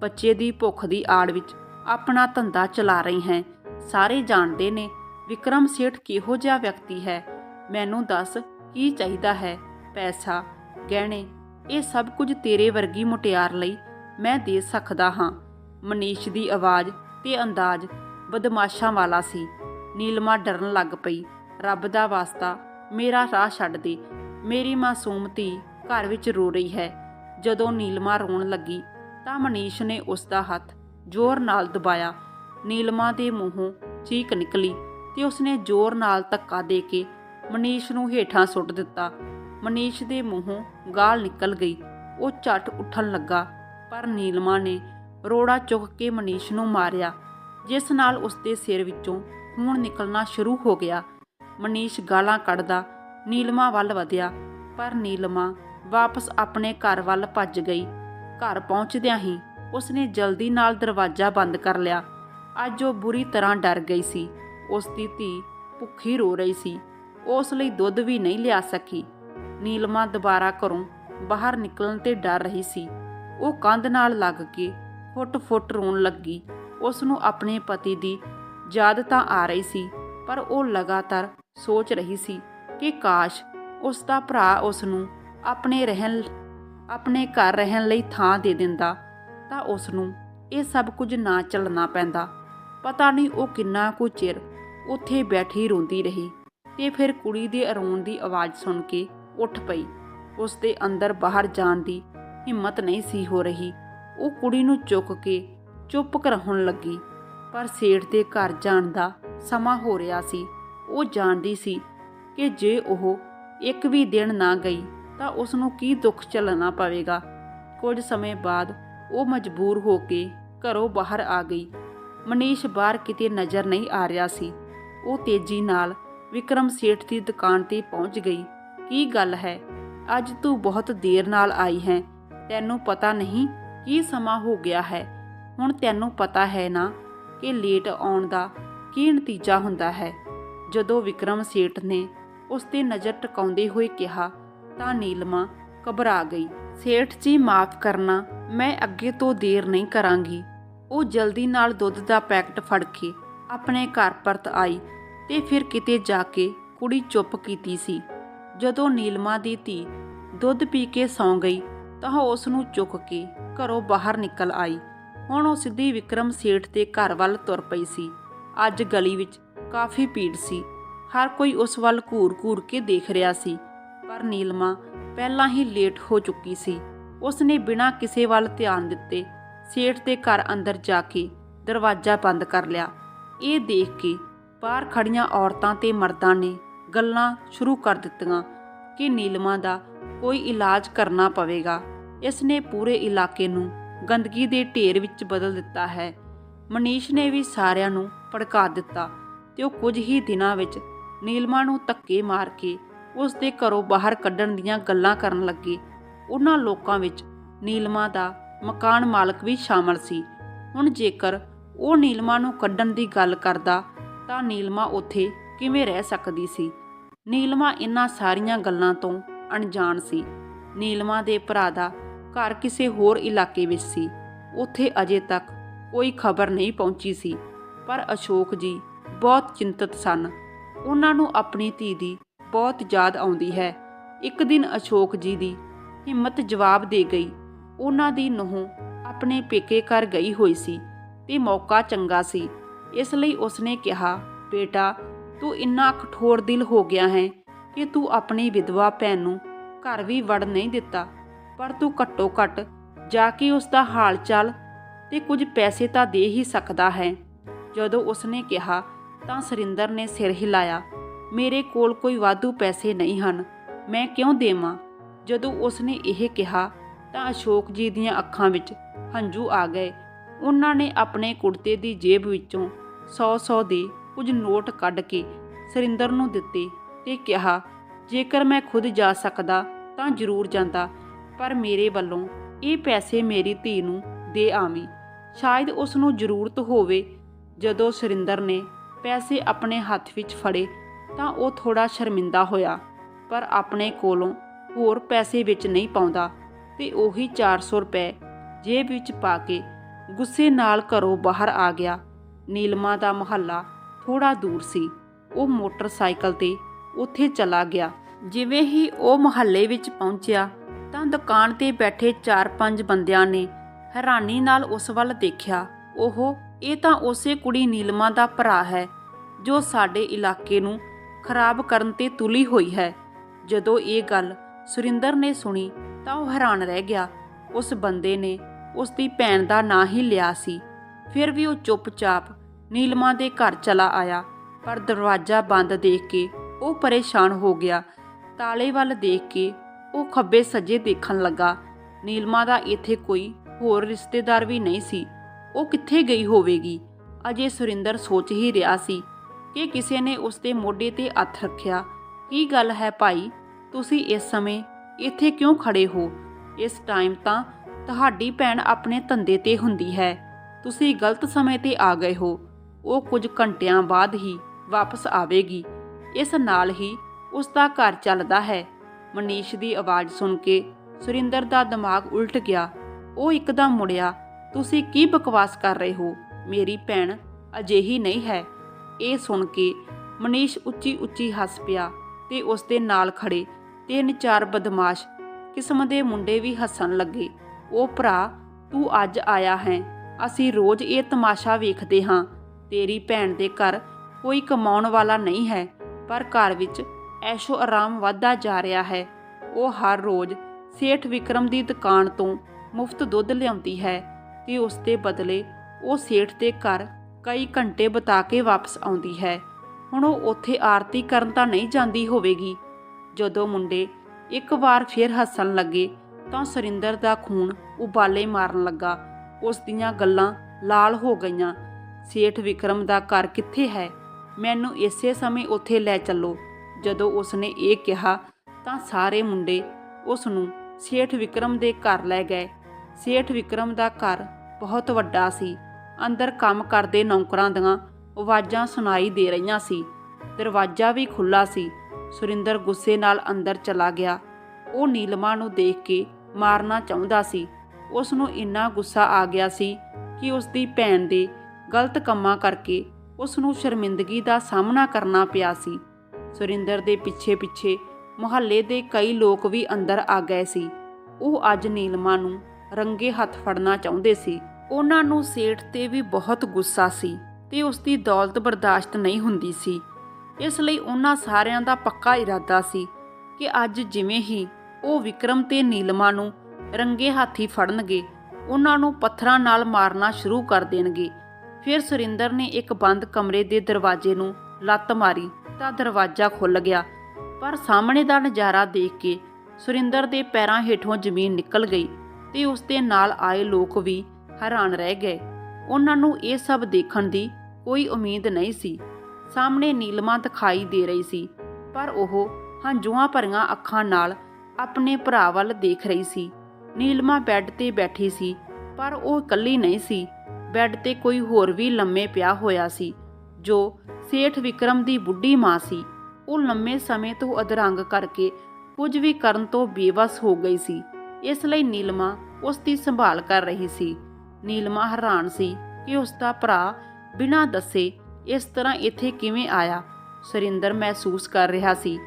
ਬੱਚੇ ਦੀ ਭੁੱਖ ਦੀ ਆੜ ਵਿੱਚ ਆਪਣਾ ਧੰਦਾ ਚਲਾ ਰਹੀ ਹੈ। ਸਾਰੇ ਜਾਣਦੇ ਨੇ ਵਿਕਰਮ ਸੇਠ ਕਿਹੋ ਜਿਹਾ ਵਿਅਕਤੀ ਹੈ? ਮੈਨੂੰ ਦੱਸ, ਕੀ ਚਾਹੀਦਾ ਹੈ? ਪੈਸਾ, ਗਹਿਣੇ, ਇਹ ਸਭ ਕੁਝ ਤੇਰੇ ਵਰਗੀ ਮੁਟਿਆਰ ਲਈ ਮੈਂ ਦੇ ਸਕਦਾ ਹਾਂ। ਮਨੀਸ਼ ਦੀ ਆਵਾਜ਼ ਤੇ ਅੰਦਾਜ਼ ਬਦਮਾਸ਼ਾਂ ਵਾਲਾ ਸੀ। ਨੀਲਮਾ ਡਰਨ ਲੱਗ ਪਈ। ਰੱਬ ਦਾ ਵਾਸਤਾ, ਮੇਰਾ ਰਾਹ ਛੱਡ ਦੇ। ਮੇਰੀ ਮਾਸੂਮ ਧੀ ਘਰ ਵਿੱਚ ਰੋ ਰਹੀ ਹੈ। ਜਦੋਂ ਨੀਲਮਾ ਰੋਣ ਲੱਗੀ, ਤਾਂ ਮਨੀਸ਼ ਨੇ ਉਸ ਦਾ ਹੱਥ ਜ਼ੋਰ ਨਾਲ ਦਬਾਇਆ। ਨੀਲਮਾ ਦੇ ਮੂੰਹੋਂ ਚੀਕ ਨਿਕਲੀ। ਤੇ ਉਸਨੇ ਜ਼ੋਰ ਨਾਲ ਧੱਕਾ ਦੇ ਕੇ ਮਨੀਸ਼ ਨੂੰ ਹੇਠਾਂ ਸੁੱਟ ਦਿੱਤਾ। ਮਨੀਸ਼ ਦੇ ਮੂੰਹੋਂ ਗਾਲ ਨਿਕਲ ਗਈ। ਉਹ ਝਟ ਉੱਠਣ ਲੱਗਾ, ਪਰ ਨੀਲਮਾ ਨੇ ਰੋੜਾ ਚੁੱਕ ਕੇ ਮਨੀਸ਼ ਨੂੰ ਮਾਰਿਆ, ਜਿਸ ਨਾਲ ਉਸਦੇ ਸਿਰ ਵਿੱਚੋਂ ਖੂਨ ਨਿਕਲਣਾ ਸ਼ੁਰੂ ਹੋ ਗਿਆ। ਮਨੀਸ਼ ਗਾਲਾਂ ਕੱਢਦਾ ਨੀਲਮਾ ਵੱਲ ਵਧਿਆ, ਪਰ ਨੀਲਮਾ ਵਾਪਸ ਆਪਣੇ ਘਰ ਵੱਲ ਭੱਜ ਗਈ। ਘਰ ਪਹੁੰਚਦਿਆਂ ਹੀ ਉਸਨੇ ਜਲਦੀ ਨਾਲ ਦਰਵਾਜ਼ਾ ਬੰਦ ਕਰ ਲਿਆ। ਅੱਜ ਉਹ ਬੁਰੀ ਤਰ੍ਹਾਂ ਡਰ ਗਈ ਸੀ। ਉਸ ਦੀ ਧੀ ਭੁੱਖੀ ਰੋ ਰਹੀ ਸੀ। ਉਸ ਲਈ ਦੁੱਧ ਵੀ ਨਹੀਂ ਲਿਆ ਸਕੀ। ਨੀਲਮਾ ਦੁਬਾਰਾ ਘਰੋਂ ਬਾਹਰ ਨਿਕਲਣ ਤੇ ਡਰ ਰਹੀ ਸੀ। ਉਹ ਕੰਧ ਨਾਲ ਲੱਗ ਕੇ ਫੁੱਟ-ਫੁੱਟ ਰੋਣ ਲੱਗੀ। ਉਸ ਨੂੰ ਆਪਣੇ ਪਤੀ ਦੀ ਯਾਦ ਤਾਂ ਆ ਰਹੀ ਸੀ, ਪਰ ਉਹ ਲਗਾਤਾਰ ਸੋਚ ਰਹੀ ਸੀ ਕਿ ਕਾਸ਼ ਉਸ ਦਾ ਭਰਾ ਉਸ ਨੂੰ ਆਪਣੇ ਰਹਿਣ, ਆਪਣੇ ਘਰ ਰਹਿਣ ਲਈ ਥਾਂ ਦੇ ਦਿੰਦਾ ਤਾਂ ਉਸ ਨੂੰ ਇਹ ਸਭ ਕੁਝ ਨਾ ਚੱਲਣਾ ਪੈਂਦਾ। ਪਤਾ ਨਹੀਂ ਉਹ ਕਿੰਨਾ ਕੁ ਚਿਰ ਉੱਥੇ ਬੈਠੀ ਰੋਂਦੀ ਰਹੀ ਤੇ ਫਿਰ ਕੁੜੀ ਦੇ ਰੋਣ ਦੀ ਆਵਾਜ਼ ਸੁਣ ਕੇ ਉੱਠ ਪਈ। ਉਸ ਦੇ ਅੰਦਰ ਬਾਹਰ ਜਾਣ ਦੀ ਹਿੰਮਤ ਨਹੀਂ ਸੀ ਹੋ ਰਹੀ। ਉਹ ਕੁੜੀ ਨੂੰ ਚੁੱਕ ਕੇ ਚੁੱਪ ਕਰਾਉਣ ਲੱਗੀ, ਪਰ ਸੇਠ ਦੇ ਘਰ ਜਾਣ ਦਾ ਸਮਾਂ ਹੋ ਰਿਹਾ ਸੀ। ਉਹ ਜਾਣਦੀ ਸੀ ਕਿ ਜੇ ਉਹ ਇੱਕ ਵੀ ਦਿਨ ਨਾ ਗਈ ਤਾਂ ਉਸ ਨੂੰ ਕੀ ਦੁੱਖ ਝੱਲਣਾ ਪਵੇਗਾ। ਕੁਝ ਸਮੇਂ ਬਾਅਦ ਉਹ ਮਜਬੂਰ ਹੋ ਕੇ ਘਰੋਂ ਬਾਹਰ ਆ ਗਈ। ਮਨੀਸ਼ ਬਾਹਰ ਕਿਤੇ ਨਜ਼ਰ ਨਹੀਂ ਆ ਰਿਹਾ ਸੀ। ਉਹ ਤੇਜ਼ੀ ਨਾਲ ਵਿਕਰਮ ਸੇਠ ਦੀ ਦੁਕਾਨ ਤੇ ਪਹੁੰਚ ਗਈ। ਕੀ ਗੱਲ ਹੈ? ਅੱਜ ਤੂੰ ਬਹੁਤ ਦੇਰ ਨਾਲ ਆਈ ਹੈ। ਤੈਨੂੰ ਪਤਾ ਨਹੀਂ ਕੀ ਸਮਾਂ ਹੋ ਗਿਆ ਹੈ। ਹੁਣ ਤੈਨੂੰ ਪਤਾ ਹੈ ਨਾ ਕਿ ਲੇਟ ਆਉਣ ਦਾ ਕੀ ਨਤੀਜਾ ਹੁੰਦਾ ਹੈ। ਜਦੋਂ ਵਿਕਰਮ ਸੇਠ ਨੇ ਉਸ ਤੇ ਨਜ਼ਰ ਟਿਕਾਉਂਦੇ ਹੋਏ ਕਿਹਾ, ਤਾਂ ਨੀਲਮਾ ਘਬਰਾ ਗਈ। ਸੇਠ, ਜੀ ਮਾਫ ਕਰਨਾ, ਮੈਂ ਅੱਗੇ ਤੋਂ ਦੇਰ ਨਹੀਂ ਕਰਾਂਗੀ। ਉਹ ਜਲਦੀ ਨਾਲ ਦੁੱਧ ਦਾ ਪੈਕਟ ਫੜ ਕੇ ਆਪਣੇ ਘਰ ਪਰਤ ਆਈ ਤੇ ਫਿਰ ਕਿਤੇ ਜਾ ਕੇ ਕੁੜੀ ਚੁੱਪ ਕੀਤੀ ਸੀ। ਜਦੋਂ ਨੀਲਮਾ ਦੀ ਧੀ ਦੁੱਧ ਪੀ ਕੇ ਸੌਂ ਗਈ ਤਾਂ ਉਸ ਨੂੰ ਚੁੱਕ ਕੇ ਘਰੋਂ ਬਾਹਰ ਨਿਕਲ ਆਈ। ਹੁਣ ਉਹ ਸਿੱਧੀ ਵਿਕਰਮ ਸੇਠ ਦੇ ਘਰ ਵੱਲ ਤੁਰ ਪਈ ਸੀ। ਅੱਜ ਗਲੀ ਵਿੱਚ ਕਾਫੀ ਭੀੜ ਸੀ। ਹਰ ਕੋਈ ਉਸ ਵੱਲ ਘੂਰ-ਘੂਰ ਕੇ ਦੇਖ ਰਿਹਾ ਸੀ। ਪਰ ਨੀਲਮਾ ਪਹਿਲਾਂ ਹੀ ਲੇਟ ਹੋ ਚੁੱਕੀ ਸੀ। ਉਸ ਨੇ ਬਿਨਾਂ ਕਿਸੇ ਵੱਲ ਧਿਆਨ ਦਿੱਤੇ ਸੇਠ ਦੇ ਘਰ ਅੰਦਰ ਜਾ ਕੇ ਦਰਵਾਜ਼ਾ ਬੰਦ ਕਰ ਲਿਆ। ਇਹ ਦੇਖ ਕੇ ਬਾਹਰ ਖੜੀਆਂ ਔਰਤਾਂ ਤੇ ਮਰਦਾਂ ਨੇ ਗੱਲਾਂ ਸ਼ੁਰੂ ਕਰ ਦਿੱਤੀਆਂ ਕਿ ਨੀਲਮਾ ਦਾ ਕੋਈ ਇਲਾਜ ਕਰਨਾ ਪਵੇਗਾ। ਇਸ ਨੇ ਪੂਰੇ ਇਲਾਕੇ ਨੂੰ ਗੰਦਗੀ ਦੇ ਢੇਰ ਵਿੱਚ ਬਦਲ ਦਿੱਤਾ ਹੈ। ਮਨੀਸ਼ ਨੇ ਵੀ ਸਾਰਿਆਂ ਨੂੰ ਭੜਕਾ ਦਿੱਤਾ ਤੇ ਉਹ ਕੁਝ ਹੀ ਦਿਨਾਂ ਵਿੱਚ ਨੀਲਮਾ ਨੂੰ ਧੱਕੇ ਮਾਰ ਕੇ ਉਸ ਦੇ ਘਰੋਂ ਬਾਹਰ ਕੱਢਣ ਦੀਆਂ ਗੱਲਾਂ ਕਰਨ ਲੱਗੇ। ਉਹਨਾਂ ਲੋਕਾਂ ਵਿੱਚ ਨੀਲਮਾ ਦਾ ਮਕਾਨ ਮਾਲਕ ਵੀ ਸ਼ਾਮਲ ਸੀ। ਹੁਣ ਜੇਕਰ ਉਹ ਨੀਲਮਾ ਨੂੰ ਕੱਢਣ ਦੀ ਗੱਲ ਕਰਦਾ ਤਾਂ ਨੀਲਮਾ ਉੱਥੇ ਕਿਵੇਂ ਰਹਿ ਸਕਦੀ ਸੀ? ਨੀਲਮਾ ਇਨ੍ਹਾਂ ਸਾਰੀਆਂ ਗੱਲਾਂ ਤੋਂ ਅਣਜਾਣ ਸੀ। ਨੀਲਮਾ ਦੇ ਭਰਾ ਦਾ ਘਰ ਕਿਸੇ ਹੋਰ ਇਲਾਕੇ ਵਿੱਚ ਸੀ। ਉੱਥੇ ਅਜੇ ਤੱਕ ਕੋਈ ਖਬਰ ਨਹੀਂ ਪਹੁੰਚੀ ਸੀ, ਪਰ ਅਸ਼ੋਕ ਜੀ ਬਹੁਤ ਚਿੰਤਤ ਸਨ। ਉਹਨਾਂ ਨੂੰ ਆਪਣੀ ਧੀ ਦੀ ਬਹੁਤ ਯਾਦ ਆਉਂਦੀ ਹੈ। ਇੱਕ ਦਿਨ ਅਸ਼ੋਕ ਜੀ ਦੀ ਹਿੰਮਤ ਜਵਾਬ ਦੇ ਗਈ। ਉਹਨਾਂ ਦੀ ਨੂੰਹ ਆਪਣੇ ਪੇਕੇ ਘਰ ਗਈ ਹੋਈ ਸੀ। ਤੇ ਮੌਕਾ ਚੰਗਾ ਸੀ। ਇਸ ਲਈ ਉਸਨੇ ਕਿਹਾ, ਬੇਟਾ, ਤੂੰ ਇੰਨਾ ਕਠੋਰ ਦਿਲ ਹੋ ਗਿਆ ਹੈ ਕਿ ਤੂੰ ਆਪਣੀ ਵਿਧਵਾ ਭੈਣ ਨੂੰ ਘਰ ਵੀ ਵੜ ਨਹੀਂ ਦਿੱਤਾ। ਪਰ ਤੂੰ ਘੱਟੋ ਘੱਟ ਜਾ ਕੇ ਉਸ ਦਾ ਹਾਲ ਚਾਲ ਤੇ ਕੁਝ ਪੈਸੇ ਤਾਂ ਦੇ ਹੀ ਸਕਦਾ ਹੈ। ਜਦੋਂ ਉਸਨੇ ਕਿਹਾ, ਤਾਂ ਸਰਿੰਦਰ ਨੇ ਸਿਰ ਹਿਲਾਇਆ, ਮੇਰੇ ਕੋਲ ਕੋਈ ਵਾਧੂ ਪੈਸੇ ਨਹੀਂ ਹਨ, ਮੈਂ ਕਿਉਂ ਦੇਵਾਂ? ਜਦੋਂ ਉਸਨੇ ਇਹ ਕਿਹਾ, ਤਾਂ ਅਸ਼ੋਕ ਜੀ ਦੀਆਂ ਅੱਖਾਂ ਵਿੱਚ ਹੰਝੂ ਆ ਗਏ। ਉਹਨਾਂ ਨੇ ਆਪਣੇ ਕੁੜਤੇ ਦੀ ਜੇਬ ਵਿੱਚੋਂ 100-100 ਦੇ ਕੁਝ ਨੋਟ ਕੱਢ ਕੇ ਸਰਿੰਦਰ ਨੂੰ ਦਿੱਤੇ ਤੇ ਕਿਹਾ, ਜੇਕਰ ਮੈਂ ਖੁਦ ਜਾ ਸਕਦਾ ਤਾਂ ਜ਼ਰੂਰ ਜਾਂਦਾ, ਪਰ ਮੇਰੇ ਵੱਲੋਂ ਇਹ ਪੈਸੇ ਮੇਰੀ ਧੀ ਨੂੰ ਦੇ ਆਵੀਂ। ਸ਼ਾਇਦ ਉਸ ਨੂੰ ਜ਼ਰੂਰਤ ਹੋਵੇ। ਜਦੋਂ ਸਰਿੰਦਰ ਨੇ ਪੈਸੇ ਆਪਣੇ ਹੱਥ ਵਿੱਚ ਫੜੇ ਤਾਂ ਉਹ ਥੋੜਾ ਸ਼ਰਮਿੰਦਾ ਹੋਇਆ, ਪਰ ਆਪਣੇ ਕੋਲੋਂ ਹੋਰ ਪੈਸੇ ਵਿੱਚ ਨਹੀਂ ਪਾਉਂਦਾ ਤੇ ਉਹੀ 400 ਰੁਪਏ ਜੇਬ ਵਿੱਚ ਪਾ ਕੇ ਗੁੱਸੇ ਨਾਲ ਘਰੋਂ ਬਾਹਰ ਆ ਗਿਆ। ਨੀਲਮਾ ਦਾ ਮਹੱਲਾ ਥੋੜਾ ਦੂਰ ਸੀ। ਉਹ ਮੋਟਰਸਾਈਕਲ ਤੇ ਉੱਥੇ ਚਲਾ ਗਿਆ। ਜਿਵੇਂ ਹੀ ਉਹ ਮਹੱਲੇ ਵਿੱਚ ਪਹੁੰਚਿਆ ਤਾਂ ਦੁਕਾਨ ਤੇ ਬੈਠੇ 4-5 ਬੰਦਿਆਂ ਨੇ ਹੈਰਾਨੀ ਨਾਲ ਉਸ ਵੱਲ ਦੇਖਿਆ। ਉਹ ਇਹ ਤਾਂ ਉਸੇ ਕੁੜੀ ਨੀਲਮਾ ਦਾ ਭਰਾ ਹੈ, ਜੋ ਸਾਡੇ ਇਲਾਕੇ ਨੂੰ ਖਰਾਬ ਕਰਨ ਤੇ ਤੁਲੀ ਹੋਈ ਹੈ। ਜਦੋਂ ਇਹ ਗੱਲ ਸੁਰਿੰਦਰ ਨੇ ਸੁਣੀ ਤਾਂ ਉਹ ਹੈਰਾਨ ਰਹਿ ਗਿਆ। ਉਸ ਬੰਦੇ ਨੇ ਉਸ ਦੀ ਭੈਣ ਦਾ ਨਾਂ ਹੀ ਲਿਆ ਸੀ। ਫਿਰ ਵੀ ਉਹ ਚੁੱਪਚਾਪ ਨੀਲਮਾ ਦੇ ਘਰ ਚਲਾ ਆਇਆ। ਪਰ ਦਰਵਾਜ਼ਾ ਬੰਦ ਦੇਖ ਕੇ ਉਹ ਪਰੇਸ਼ਾਨ ਹੋ ਗਿਆ। ਤਾਲੇ ਵੱਲ ਦੇਖ ਕੇ ਉਹ ਖੱਬੇ ਸੱਜੇ ਦੇਖਣ ਲੱਗਾ। ਨੀਲਮਾ ਦਾ ਇੱਥੇ ਕੋਈ ਹੋਰ ਰਿਸ਼ਤੇਦਾਰ ਵੀ ਨਹੀਂ ਸੀ। ਉਹ ਕਿੱਥੇ ਗਈ ਹੋਵੇਗੀ? ਅਜੇ ਸੁਰਿੰਦਰ ਸੋਚ ਹੀ ਰਿਹਾ ਸੀ ਕਿ ਕਿਸੇ ਨੇ ਉਸ ਦੇ ਮੋਢੇ ਤੇ ਹੱਥ ਰੱਖਿਆ। ਕੀ ਗੱਲ ਹੈ ਭਾਈ? ਤੁਸੀਂ ਇਸ ਸਮੇਂ ਇੱਥੇ ਕਿਉਂ ਖੜੇ ਹੋ? ਇਸ ਟਾਈਮ ਤਾਂ ਤੁਹਾਡੀ ਭੈਣ ਆਪਣੇ ਧੰਦੇ ਤੇ ਹੁੰਦੀ ਹੈ। ਤੁਸੀਂ ਗਲਤ ਸਮੇਂ ਤੇ ਆ ਗਏ ਹੋ। ਉਹ ਕੁਝ ਘੰਟਿਆਂ ਬਾਅਦ ਹੀ ਵਾਪਸ ਆਵੇਗੀ। ਇਸ ਨਾਲ ਹੀ ਉਸ ਦਾ ਘਰ ਚੱਲਦਾ ਹੈ। ਮਨੀਸ਼ ਦੀ ਆਵਾਜ਼ ਸੁਣ ਕੇ ਸੁਰਿੰਦਰ ਦਾ ਦਿਮਾਗ ਉਲਟ ਗਿਆ। ਉਹ ਇੱਕਦਮ ਮੁੜਿਆ, ਤੁਸੀਂ ਕੀ ਬਕਵਾਸ ਕਰ ਰਹੇ ਹੋ? ਮੇਰੀ ਭੈਣ ਅਜਿਹੀ ਨਹੀਂ ਹੈ। ਇਹ ਸੁਣ ਕੇ ਮਨੀਸ਼ ਉੱਚੀ ਉੱਚੀ ਹੱਸ ਪਿਆ ਤੇ ਉਸ ਦੇ ਨਾਲ ਖੜੇ ਤਿੰਨ ਚਾਰ ਬਦਮਾਸ਼ ਕਿਸਮ ਦੇ ਮੁੰਡੇ ਵੀ ਹੱਸਣ ਲੱਗੇ। ਉਹ ਭਰਾ, ਤੂੰ ਅੱਜ ਆਇਆ ਹੈ। ਅਸੀਂ ਰੋਜ਼ ਇਹ ਤਮਾਸ਼ਾ ਵੇਖਦੇ ਹਾਂ। ਤੇਰੀ ਭੈਣ ਦੇ ਘਰ ਕੋਈ ਕਮਾਉਣ ਵਾਲਾ ਨਹੀਂ ਹੈ, ਪਰ ਘਰ ਵਿੱਚ ਐਸ਼ੋ ਆਰਾਮ ਵਧਦਾ ਜਾ ਰਿਹਾ ਹੈ। ਉਹ ਹਰ ਰੋਜ਼ ਸੇਠ ਵਿਕਰਮ ਦੀ ਦੁਕਾਨ ਤੋਂ ਮੁਫਤ ਦੁੱਧ ਲਿਆਉਂਦੀ ਹੈ ਤੇ ਉਸ ਦੇ ਬਦਲੇ ਉਹ ਸੇਠ ਦੇ ਘਰ ਕਈ ਘੰਟੇ ਬਿਤਾ ਕੇ ਵਾਪਸ ਆਉਂਦੀ ਹੈ। ਹੁਣ ਉਹ ਉੱਥੇ ਆਰਤੀ ਕਰਨ ਤਾਂ ਨਹੀਂ ਜਾਂਦੀ ਹੋਵੇਗੀ। ਜਦੋਂ ਮੁੰਡੇ ਇੱਕ ਵਾਰ ਫਿਰ ਹੱਸਣ ਲੱਗੇ ਤਾਂ ਸੁਰਿੰਦਰ ਦਾ ਖੂਨ ਉਬਾਲੇ ਮਾਰਨ ਲੱਗਾ। ਉਸ ਦੀਆਂ ਗੱਲਾਂ ਲਾਲ ਹੋ ਗਈਆਂ। ਸੇਠ ਵਿਕਰਮ ਦਾ ਘਰ ਕਿੱਥੇ ਹੈ? ਮੈਨੂੰ ਇਸੇ ਸਮੇਂ ਉੱਥੇ ਲੈ ਚੱਲੋ। ਜਦੋਂ ਉਸਨੇ ਇਹ ਕਿਹਾ, ਤਾਂ ਸਾਰੇ ਮੁੰਡੇ ਉਸ ਨੂੰ ਸੇਠ ਵਿਕਰਮ ਦੇ ਘਰ ਲੈ ਗਏ। ਸੇਠ ਵਿਕਰਮ ਦਾ ਘਰ ਬਹੁਤ ਵੱਡਾ ਸੀ। ਅੰਦਰ ਕੰਮ ਕਰਦੇ ਨੌਕਰਾਂ ਦੀਆਂ ਆਵਾਜ਼ਾਂ ਸੁਣਾਈ ਦੇ ਰਹੀਆਂ ਸੀ। ਦਰਵਾਜ਼ਾ ਵੀ ਖੁੱਲਾ ਸੀ। ਸੁਰਿੰਦਰ ਗੁੱਸੇ ਨਾਲ ਅੰਦਰ ਚਲਾ ਗਿਆ। ਉਹ ਨੀਲਮਾ ਨੂੰ ਦੇਖ ਕੇ ਮਾਰਨਾ ਚਾਹੁੰਦਾ ਸੀ। ਉਸ ਨੂੰ ਇੰਨਾ ਗੁੱਸਾ ਆ ਗਿਆ ਸੀ ਕਿ ਉਸ ਦੀ ਭੈਣ ਦੇ ਗਲਤ ਕੰਮਾਂ ਕਰਕੇ ਉਸ ਨੂੰ ਸ਼ਰਮਿੰਦਗੀ ਦਾ ਸਾਹਮਣਾ ਕਰਨਾ ਪਿਆ ਸੀ। ਸੁਰਿੰਦਰ ਦੇ ਪਿੱਛੇ ਪਿੱਛੇ ਮੁਹੱਲੇ ਦੇ ਕਈ ਲੋਕ ਵੀ ਅੰਦਰ ਆ ਗਏ ਸੀ। ਉਹ ਅੱਜ ਨੀਲਮਾ ਨੂੰ ਰੰਗੇ ਹੱਥ ਫੜਨਾ ਚਾਹੁੰਦੇ ਸੀ। ਉਹਨਾਂ ਨੂੰ ਸੇਠ ਤੇ ਵੀ ਬਹੁਤ ਗੁੱਸਾ ਸੀ ਤੇ ਉਸ ਦੀ ਦੌਲਤ ਬਰਦਾਸ਼ਤ ਨਹੀਂ ਹੁੰਦੀ ਸੀ। ਇਸ ਲਈ ਉਹਨਾਂ ਸਾਰਿਆਂ ਦਾ ਪੱਕਾ ਇਰਾਦਾ ਸੀ ਕਿ ਅੱਜ ਜਿਵੇਂ ਹੀ ਉਹ ਵਿਕਰਮ ਤੇ ਨੀਲਮਾ ਨੂੰ ਰੰਗੇ ਹਾਥੀ ਫੜਨਗੇ। ਉਹਨਾਂ ਨੂੰ ਪੱਥਰਾਂ ਨਾਲ ਮਾਰਨਾ ਸ਼ੁਰੂ ਕਰ ਦੇਣਗੇ। ਫਿਰ ਸੁਰਿੰਦਰ ਨੇ ਇੱਕ ਬੰਦ ਕਮਰੇ ਦੇ ਦਰਵਾਜ਼ੇ ਨੂੰ ਲੱਤ ਮਾਰੀ ਤਾਂ ਦਰਵਾਜ਼ਾ ਖੁੱਲ ਗਿਆ। ਪਰ ਸਾਹਮਣੇ ਦਾ ਨਜ਼ਾਰਾ ਦੇਖ ਕੇ ਸੁਰਿੰਦਰ ਦੇ ਪੈਰਾਂ ਹੇਠੋਂ ਜ਼ਮੀਨ ਨਿਕਲ ਗਈ ਤੇ ਉਸ ਦੇ ਨਾਲ ਆਏ ਲੋਕ ਵੀ ਹੈਰਾਨ ਰਹਿ ਗਏ। ਉਹਨਾਂ ਨੂੰ ਇਹ ਸਭ ਦੇਖਣ ਦੀ ਕੋਈ ਉਮੀਦ ਨਹੀਂ ਸੀ। ਸਾਹਮਣੇ ਨੀਲਮਾ ਦਿਖਾਈ ਦੇ ਰਹੀ ਸੀ, ਪਰ ਉਹ ਹੰਝੂਆਂ ਭਰੀਆਂ ਅੱਖਾਂ ਨਾਲ ਆਪਣੇ ਭਰਾ ਵੱਲ ਦੇਖ ਰਹੀ ਸੀ। ਨੀਲਮਾ ਬੈੱਡ ਤੇ ਬੈਠੀ ਸੀ, ਪਰ ਉਹ ਇਕੱਲੀ ਨਹੀਂ ਸੀ। ਬੈੱਡ ਤੇ ਕੋਈ ਹੋਰ ਵੀ ਲੰਮੇ ਪਿਆ ਹੋਇਆ ਸੀ, ਜੋ ਸੇਠ ਵਿਕਰਮ ਦੀ ਬੁੱਢੀ ਮਾਂ ਸੀ। ਉਹ ਲੰਮੇ ਸਮੇਂ ਤੋਂ ਅਧਰੰਗ ਕਰਕੇ ਕੁਝ ਵੀ ਕਰਨ ਤੋਂ ਬੇਵਸ ਹੋ ਗਈ ਸੀ। ਇਸ ਲਈ ਨੀਲਮਾ ਉਸ ਦੀ ਸੰਭਾਲ ਕਰ ਰਹੀ ਸੀ। ਨੀਲਮਾ ਹੈਰਾਨ ਸੀ ਕਿ ਉਸ ਦਾ ਭਰਾ ਬਿਨਾਂ ਦੱਸੇ ਇਸ ਤਰ੍ਹਾਂ ਇੱਥੇ ਕਿਵੇਂ ਆਇਆ। ਸੁਰਿੰਦਰ ਮਹਿਸੂਸ ਕਰ ਰਿਹਾ ਸੀ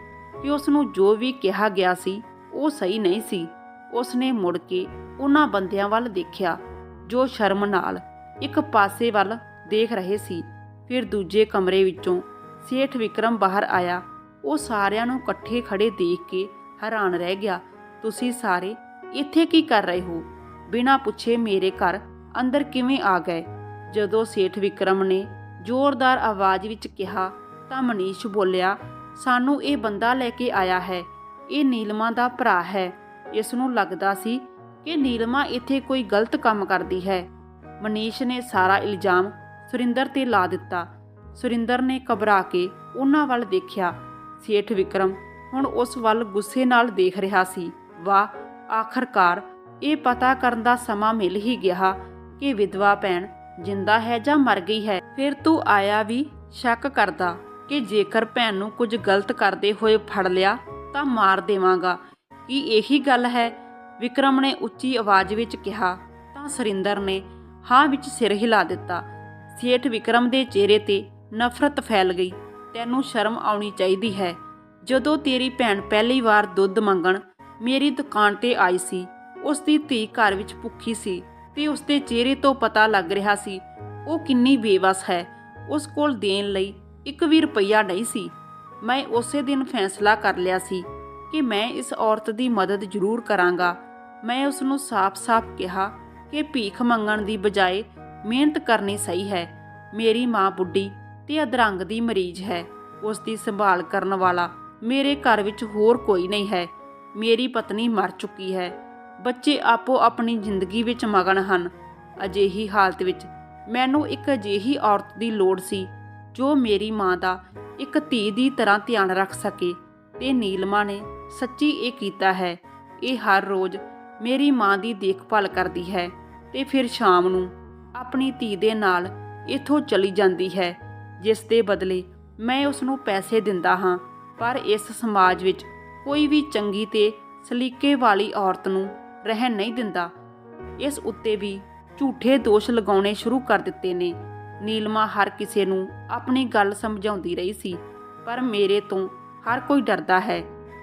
ਕਿ ਉਸ ਨੂੰ ਜੋ ਵੀ ਕਿਹਾ ਗਿਆ ਸੀ ਉਹ ਸਹੀ ਨਹੀਂ ਸੀ। ਉਸਨੇ ਮੁੜ ਕੇ ਉਹਨਾਂ ਬੰਦਿਆਂ ਵੱਲ ਦੇਖਿਆ, ਜੋ ਸ਼ਰਮ ਨਾਲ ਇੱਕ ਪਾਸੇ ਵੱਲ ਦੇਖ ਰਹੇ ਸੀ। ਫਿਰ ਦੂਜੇ ਕਮਰੇ ਵਿੱਚੋਂ ਸੇਠ ਵਿਕਰਮ ਬਾਹਰ ਆਇਆ। ਉਹ ਸਾਰਿਆਂ ਨੂੰ ਇਕੱਠੇ ਖੜੇ ਦੇਖ ਕੇ ਹੈਰਾਨ ਰਹਿ ਗਿਆ, ਤੁਸੀਂ ਸਾਰੇ ਇੱਥੇ ਕੀ ਕਰ ਰਹੇ ਹੋ? ਬਿਨਾਂ ਪੁੱਛੇ ਮੇਰੇ ਘਰ ਅੰਦਰ ਕਿਵੇਂ ਆ ਗਏ? ਜਦੋਂ ਸੇਠ ਵਿਕਰਮ ਨੇ ਜ਼ੋਰਦਾਰ ਆਵਾਜ਼ ਵਿੱਚ ਕਿਹਾ, ਤਾਂ ਮਨੀਸ਼ ਬੋਲਿਆ, ਸਾਨੂੰ ਇਹ ਬੰਦਾ ਲੈ ਕੇ ਆਇਆ ਹੈ। ਇਹ ਨੀਲਮਾ ਦਾ ਭਰਾ ਹੈ। ਇਸ ਨੂੰ ਲੱਗਦਾ ਸੀ ਕਿ ਨੀਲਮਾ ਇੱਥੇ ਕੋਈ ਗਲਤ ਕੰਮ ਕਰਦੀ ਹੈ। ਮਨੀਸ਼ ਨੇ ਸਾਰਾ ਇਲਜ਼ਾਮ ਸੁਰਿੰਦਰ ਤੇ ਲਾ ਦਿੱਤਾ। ਸੁਰਿੰਦਰ ਨੇ ਘਬਰਾ ਕੇ ਉਹਨਾਂ ਵੱਲ ਦੇਖਿਆ। ਸੇਠ ਵਿਕਰਮ ਹੁਣ ਉਸ ਵੱਲ ਗੁੱਸੇ ਨਾਲ ਦੇਖ ਰਿਹਾ ਸੀ। ਵਾਹ, ਆਖਰਕਾਰ ਇਹ ਪਤਾ ਕਰਨ ਦਾ ਸਮਾਂ ਮਿਲ ਹੀ ਗਿਆ ਕਿ ਵਿਧਵਾ ਭੈਣ ਜਿੰਦਾ ਹੈ ਜਾਂ ਮਰ ਗਈ ਹੈ। ਫਿਰ ਤੂੰ ਆਇਆ ਵੀ ਸ਼ੱਕ ਕਰਦਾ ਕਿ ਜੇਕਰ ਭੈਣ ਨੂੰ ਕੁਝ ਗਲਤ ਕਰਦੇ ਹੋਏ ਫੜ ਲਿਆ ਤਾਂ ਮਾਰ ਦੇਵਾਂਗਾ। ਕੀ ਇਹੀ ਗੱਲ ਹੈ, ਵਿਕਰਮ ਨੇ ਉੱਚੀ ਆਵਾਜ਼ ਵਿੱਚ ਕਿਹਾ। ਤਾਂ ਸੁਰਿੰਦਰ ਨੇ ਹਾਂ ਵਿੱਚ ਸਿਰ ਹਿਲਾ ਦਿੱਤਾ। ਸੇਠ ਵਿਕਰਮ ਦੇ ਚਿਹਰੇ ਤੇ ਨਫ਼ਰਤ ਫੈਲ ਗਈ। ਤੈਨੂੰ ਸ਼ਰਮ ਆਉਣੀ ਚਾਹੀਦੀ ਹੈ। ਜਦੋਂ ਤੇਰੀ ਭੈਣ ਪਹਿਲੀ ਵਾਰ ਦੁੱਧ ਮੰਗਣ ਮੇਰੀ ਦੁਕਾਨ ਤੇ ਆਈ ਸੀ ਉਸ ਦੀ ਧੀ ਘਰ ਵਿੱਚ ਭੁੱਖੀ ਸੀ ਤੇ ਉਸ ਦੇ ਚਿਹਰੇ ਤੋਂ ਪਤਾ ਲੱਗ ਰਿਹਾ ਸੀ, ਉਹ ਕਿੰਨੀ ਬੇਵਸ ਹੈ। ਉਸ ਕੋਲ ਦੇਣ ਲਈ ਇੱਕ ਵੀ ਰੁਪਈਆ ਨਹੀਂ ਸੀ। ਮੈਂ ਉਸੇ ਦਿਨ ਫੈਸਲਾ ਕਰ ਲਿਆ ਸੀ ਕਿ ਮੈਂ ਇਸ ਔਰਤ ਦੀ ਮਦਦ ਜ਼ਰੂਰ ਕਰਾਂਗਾ। ਮੈਂ ਉਸ ਨੂੰ ਸਾਫ਼-ਸਾਫ਼ ਕਿਹਾ ਕਿ ਭੀਖ ਮੰਗਣ ਦੀ ਬਜਾਏ ਮਿਹਨਤ ਕਰਨੀ ਸਹੀ ਹੈ। ਮੇਰੀ ਮਾਂ ਬੁੱਢੀ ਤੇ ਅਧਰੰਗ ਦੀ ਮਰੀਜ਼ ਹੈ। ਉਸ ਦੀ ਸੰਭਾਲ ਕਰਨ ਵਾਲਾ ਮੇਰੇ ਘਰ ਵਿੱਚ ਹੋਰ ਕੋਈ ਨਹੀਂ ਹੈ। ਮੇਰੀ ਪਤਨੀ ਮਰ ਚੁੱਕੀ ਹੈ। ਬੱਚੇ ਆਪੋ ਆਪਣੀ ਜ਼ਿੰਦਗੀ ਵਿੱਚ ਮਗਨ ਹਨ। ਅਜਿਹੀ ਹਾਲਤ ਵਿੱਚ ਮੈਨੂੰ ਇੱਕ ਅਜਿਹੀ ਔਰਤ ਦੀ ਲੋੜ ਸੀ ਜੋ ਮੇਰੀ ਮਾਂ ਦਾ ਇੱਕ ਧੀ ਦੀ ਤਰ੍ਹਾਂ ਧਿਆਨ ਰੱਖ ਸਕੇ ਤੇ ਨੀਲਮਾ ਨੇ ਸੱਚੀ ਇਹ ਕੀਤਾ ਹੈ, ਇਹ ਹਰ ਰੋਜ਼ ਮੇਰੀ ਮਾਂ ਦੀ ਦੇਖਭਾਲ ਕਰਦੀ ਹੈ ਤੇ ਫਿਰ ਸ਼ਾਮ ਨੂੰ ਆਪਣੀ ਧੀ ਦੇ ਨਾਲ ਇੱਥੋਂ ਚਲੀ ਜਾਂਦੀ ਹੈ, ਜਿਸ ਦੇ ਬਦਲੇ ਮੈਂ ਉਸ ਨੂੰ ਪੈਸੇ ਦਿੰਦਾ ਹਾਂ, ਪਰ ਇਸ ਸਮਾਜ ਵਿੱਚ ਕੋਈ ਵੀ ਚੰਗੀ ਤੇ ਸਲੀਕੇ ਵਾਲੀ ਔਰਤ ਨੂੰ ਰਹਿਣ ਨਹੀਂ ਦਿੰਦਾ। ਇਸ ਉੱਤੇ ਵੀ ਝੂਠੇ ਦੋਸ਼ ਲਗਾਉਣੇ ਸ਼ੁਰੂ ਕਰ ਦਿੱਤੇ ਨੇ। ਨੀਲਮਾ ਹਰ ਕਿਸੇ ਨੂੰ ਆਪਣੀ ਗੱਲ ਸਮਝਾਉਂਦੀ ਰਹੀ ਸੀ, ਪਰ ਮੇਰੇ ਤੋਂ ਹਰ ਕੋਈ ਡਰਦਾ ਹੈ।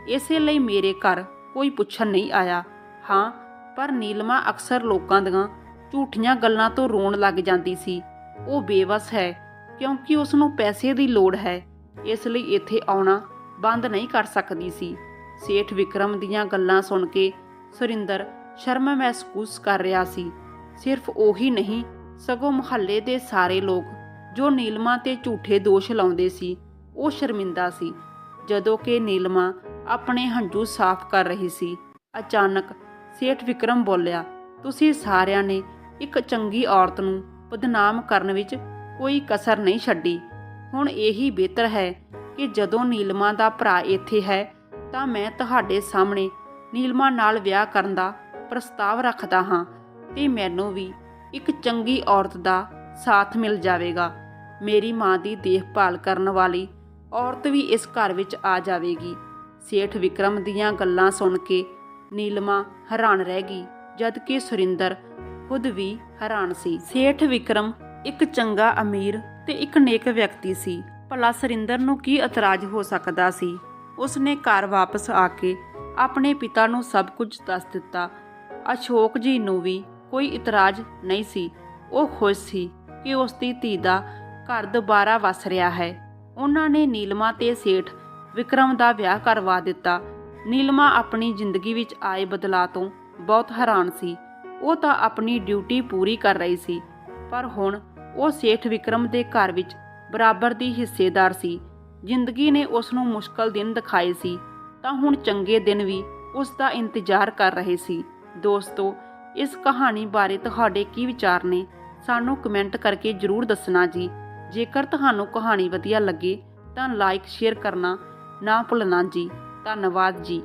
ਇਸੇ ਲਈ ਮੇਰੇ ਘਰ ਕੋਈ ਪੁੱਛਣ ਨਹੀਂ ਆਇਆ। ਹਾਂ, ਪਰ ਨੀਲਮਾ ਅਕਸਰ ਲੋਕਾਂ ਦੀਆਂ ਝੂਠੀਆਂ ਗੱਲਾਂ ਤੋਂ ਰੋਣ ਲੱਗ ਜਾਂਦੀ ਸੀ। ਉਹ ਬੇਵਸ ਹੈ, ਕਿਉਂਕਿ ਉਸ ਨੂੰ ਪੈਸੇ ਦੀ ਲੋੜ ਹੈ। ਇਸ ਲਈ ਇੱਥੇ ਆਉਣਾ ਬੰਦ ਨਹੀਂ ਕਰ ਸਕਦੀ ਸੀ। ਸੇਠ ਵਿਕਰਮ ਦੀਆਂ ਗੱਲਾਂ ਸੁਣ ਕੇ ਸੁਰਿੰਦਰ ਸ਼ਰਮ ਮਹਿਸੂਸ ਕਰ ਰਿਹਾ ਸੀ। ਸਿਰਫ ਉਹੀ ਨਹੀਂ ਸਗੋਂ ਮੁਹੱਲੇ ਦੇ ਸਾਰੇ ਲੋਕ ਜੋ ਨੀਲਮਾ ਤੇ ਝੂਠੇ ਦੋਸ਼ ਲਾਉਂਦੇ ਸੀ, ਉਹ ਸ਼ਰਮਿੰਦਾ ਸੀ। ਜਦੋਂ ਕਿ ਨੀਲਮਾ ਆਪਣੇ ਹੰਝੂ ਸਾਫ਼ ਕਰ ਰਹੀ ਸੀ, ਅਚਾਨਕ ਸੇਠ ਵਿਕਰਮ ਬੋਲਿਆ, ਤੁਸੀਂ ਸਾਰਿਆਂ ਨੇ ਇੱਕ ਚੰਗੀ ਔਰਤ ਨੂੰ ਬਦਨਾਮ ਕਰਨ ਵਿੱਚ ਕੋਈ ਕਸਰ ਨਹੀਂ ਛੱਡੀ। ਹੁਣ ਇਹੀ ਬਿਹਤਰ ਹੈ ਕਿ ਜਦੋਂ ਨੀਲਮਾ ਦਾ ਭਰਾ ਇੱਥੇ ਹੈ, ਤਾਂ ਮੈਂ ਤੁਹਾਡੇ ਸਾਹਮਣੇ ਨੀਲਮਾ ਨਾਲ ਵਿਆਹ ਕਰਨ ਦਾ ਪ੍ਰਸਤਾਵ ਰੱਖਦਾ ਹਾਂ ਤੇ ਮੈਨੂੰ ਵੀ ਇੱਕ ਚੰਗੀ ਔਰਤ ਦਾ ਸਾਥ ਮਿਲ ਜਾਵੇਗਾ। ਮੇਰੀ ਮਾਂ ਦੀ ਦੇਖਭਾਲ ਕਰਨ ਵਾਲੀ ਔਰਤ ਵੀ ਇਸ ਘਰ ਵਿੱਚ ਆ ਜਾਵੇਗੀ। ਸੇਠ ਵਿਕਰਮ ਦੀਆਂ ਗੱਲਾਂ ਸੁਣ ਕੇ ਨੀਲਮਾ ਹੈਰਾਨ ਰਹਿ ਗਈ ਜਦ ਕਿ ਸੁਰਿੰਦਰ ਖੁਦ ਵੀ ਹੈਰਾਨ ਸੀ। ਸੇਠ ਵਿਕਰਮ ਇੱਕ ਚੰਗਾ ਅਮੀਰ ਤੇ ਇੱਕ ਨੇਕ ਵਿਅਕਤੀ ਸੀ। ਭਲਾ ਸੁਰਿੰਦਰ ਨੂੰ ਕੀ ਇਤਰਾਜ਼ ਹੋ ਸਕਦਾ ਸੀ? ਉਸਨੇ ਘਰ ਵਾਪਸ ਆ ਕੇ ਆਪਣੇ ਪਿਤਾ ਨੂੰ ਸਭ ਕੁਝ ਦੱਸ ਦਿੱਤਾ। ਅਸ਼ੋਕ ਜੀ ਨੂੰ ਵੀ ਕੋਈ ਇਤਰਾਜ਼ ਨਹੀਂ ਸੀ। ਉਹ ਖੁਸ਼ ਸੀ ਕਿ ਉਸ ਦੀ ਧੀ ਦਾ ਘਰ ਦੁਬਾਰਾ ਵਸ ਰਿਹਾ ਹੈ। ਉਹਨਾਂ ਨੇ ਨੀਲਮਾ ਤੇ ਸੇਠ ਵਿਕਰਮ ਦਾ ਵਿਆਹ ਕਰਵਾ ਦਿੱਤਾ। ਨੀਲਮਾ ਆਪਣੀ ਜ਼ਿੰਦਗੀ ਵਿੱਚ ਆਏ ਬਦਲਾਅ ਤੋਂ ਬਹੁਤ ਹੈਰਾਨ ਸੀ। ਉਹ ਤਾਂ ਆਪਣੀ ਡਿਊਟੀ ਪੂਰੀ ਕਰ ਰਹੀ ਸੀ, ਪਰ ਹੁਣ ਉਹ ਸੇਠ ਵਿਕਰਮ ਦੇ ਘਰ ਵਿੱਚ ਬਰਾਬਰ ਦੀ ਹਿੱਸੇਦਾਰ ਸੀ। ਜ਼ਿੰਦਗੀ ਨੇ ਉਸ ਨੂੰ ਮੁਸ਼ਕਲ ਦਿਨ ਦਿਖਾਏ ਸੀ, ਤਾਂ ਹੁਣ ਚੰਗੇ ਦਿਨ ਵੀ ਉਸ ਦਾ ਇੰਤਜ਼ਾਰ ਕਰ ਰਹੇ ਸੀ। ਦੋਸਤੋ ਇਸ ਕਹਾਣੀ ਬਾਰੇ ਤੁਹਾਡੇ ਕੀ ਵਿਚਾਰ ਨੇ? ਸਾਨੂੰ ਕਮੈਂਟ ਕਰਕੇ ਜਰੂਰ ਦੱਸਣਾ ਜੀ। ਜੇਕਰ ਤੁਹਾਨੂੰ ਕਹਾਣੀ ਵਧੀਆ ਲੱਗੇ ਤਾਂ ਲਾਈਕ ਸ਼ੇਅਰ ਕਰਨਾ ਨਾ ਭੁੱਲਣਾ ਜੀ। ਧੰਨਵਾਦ ਜੀ।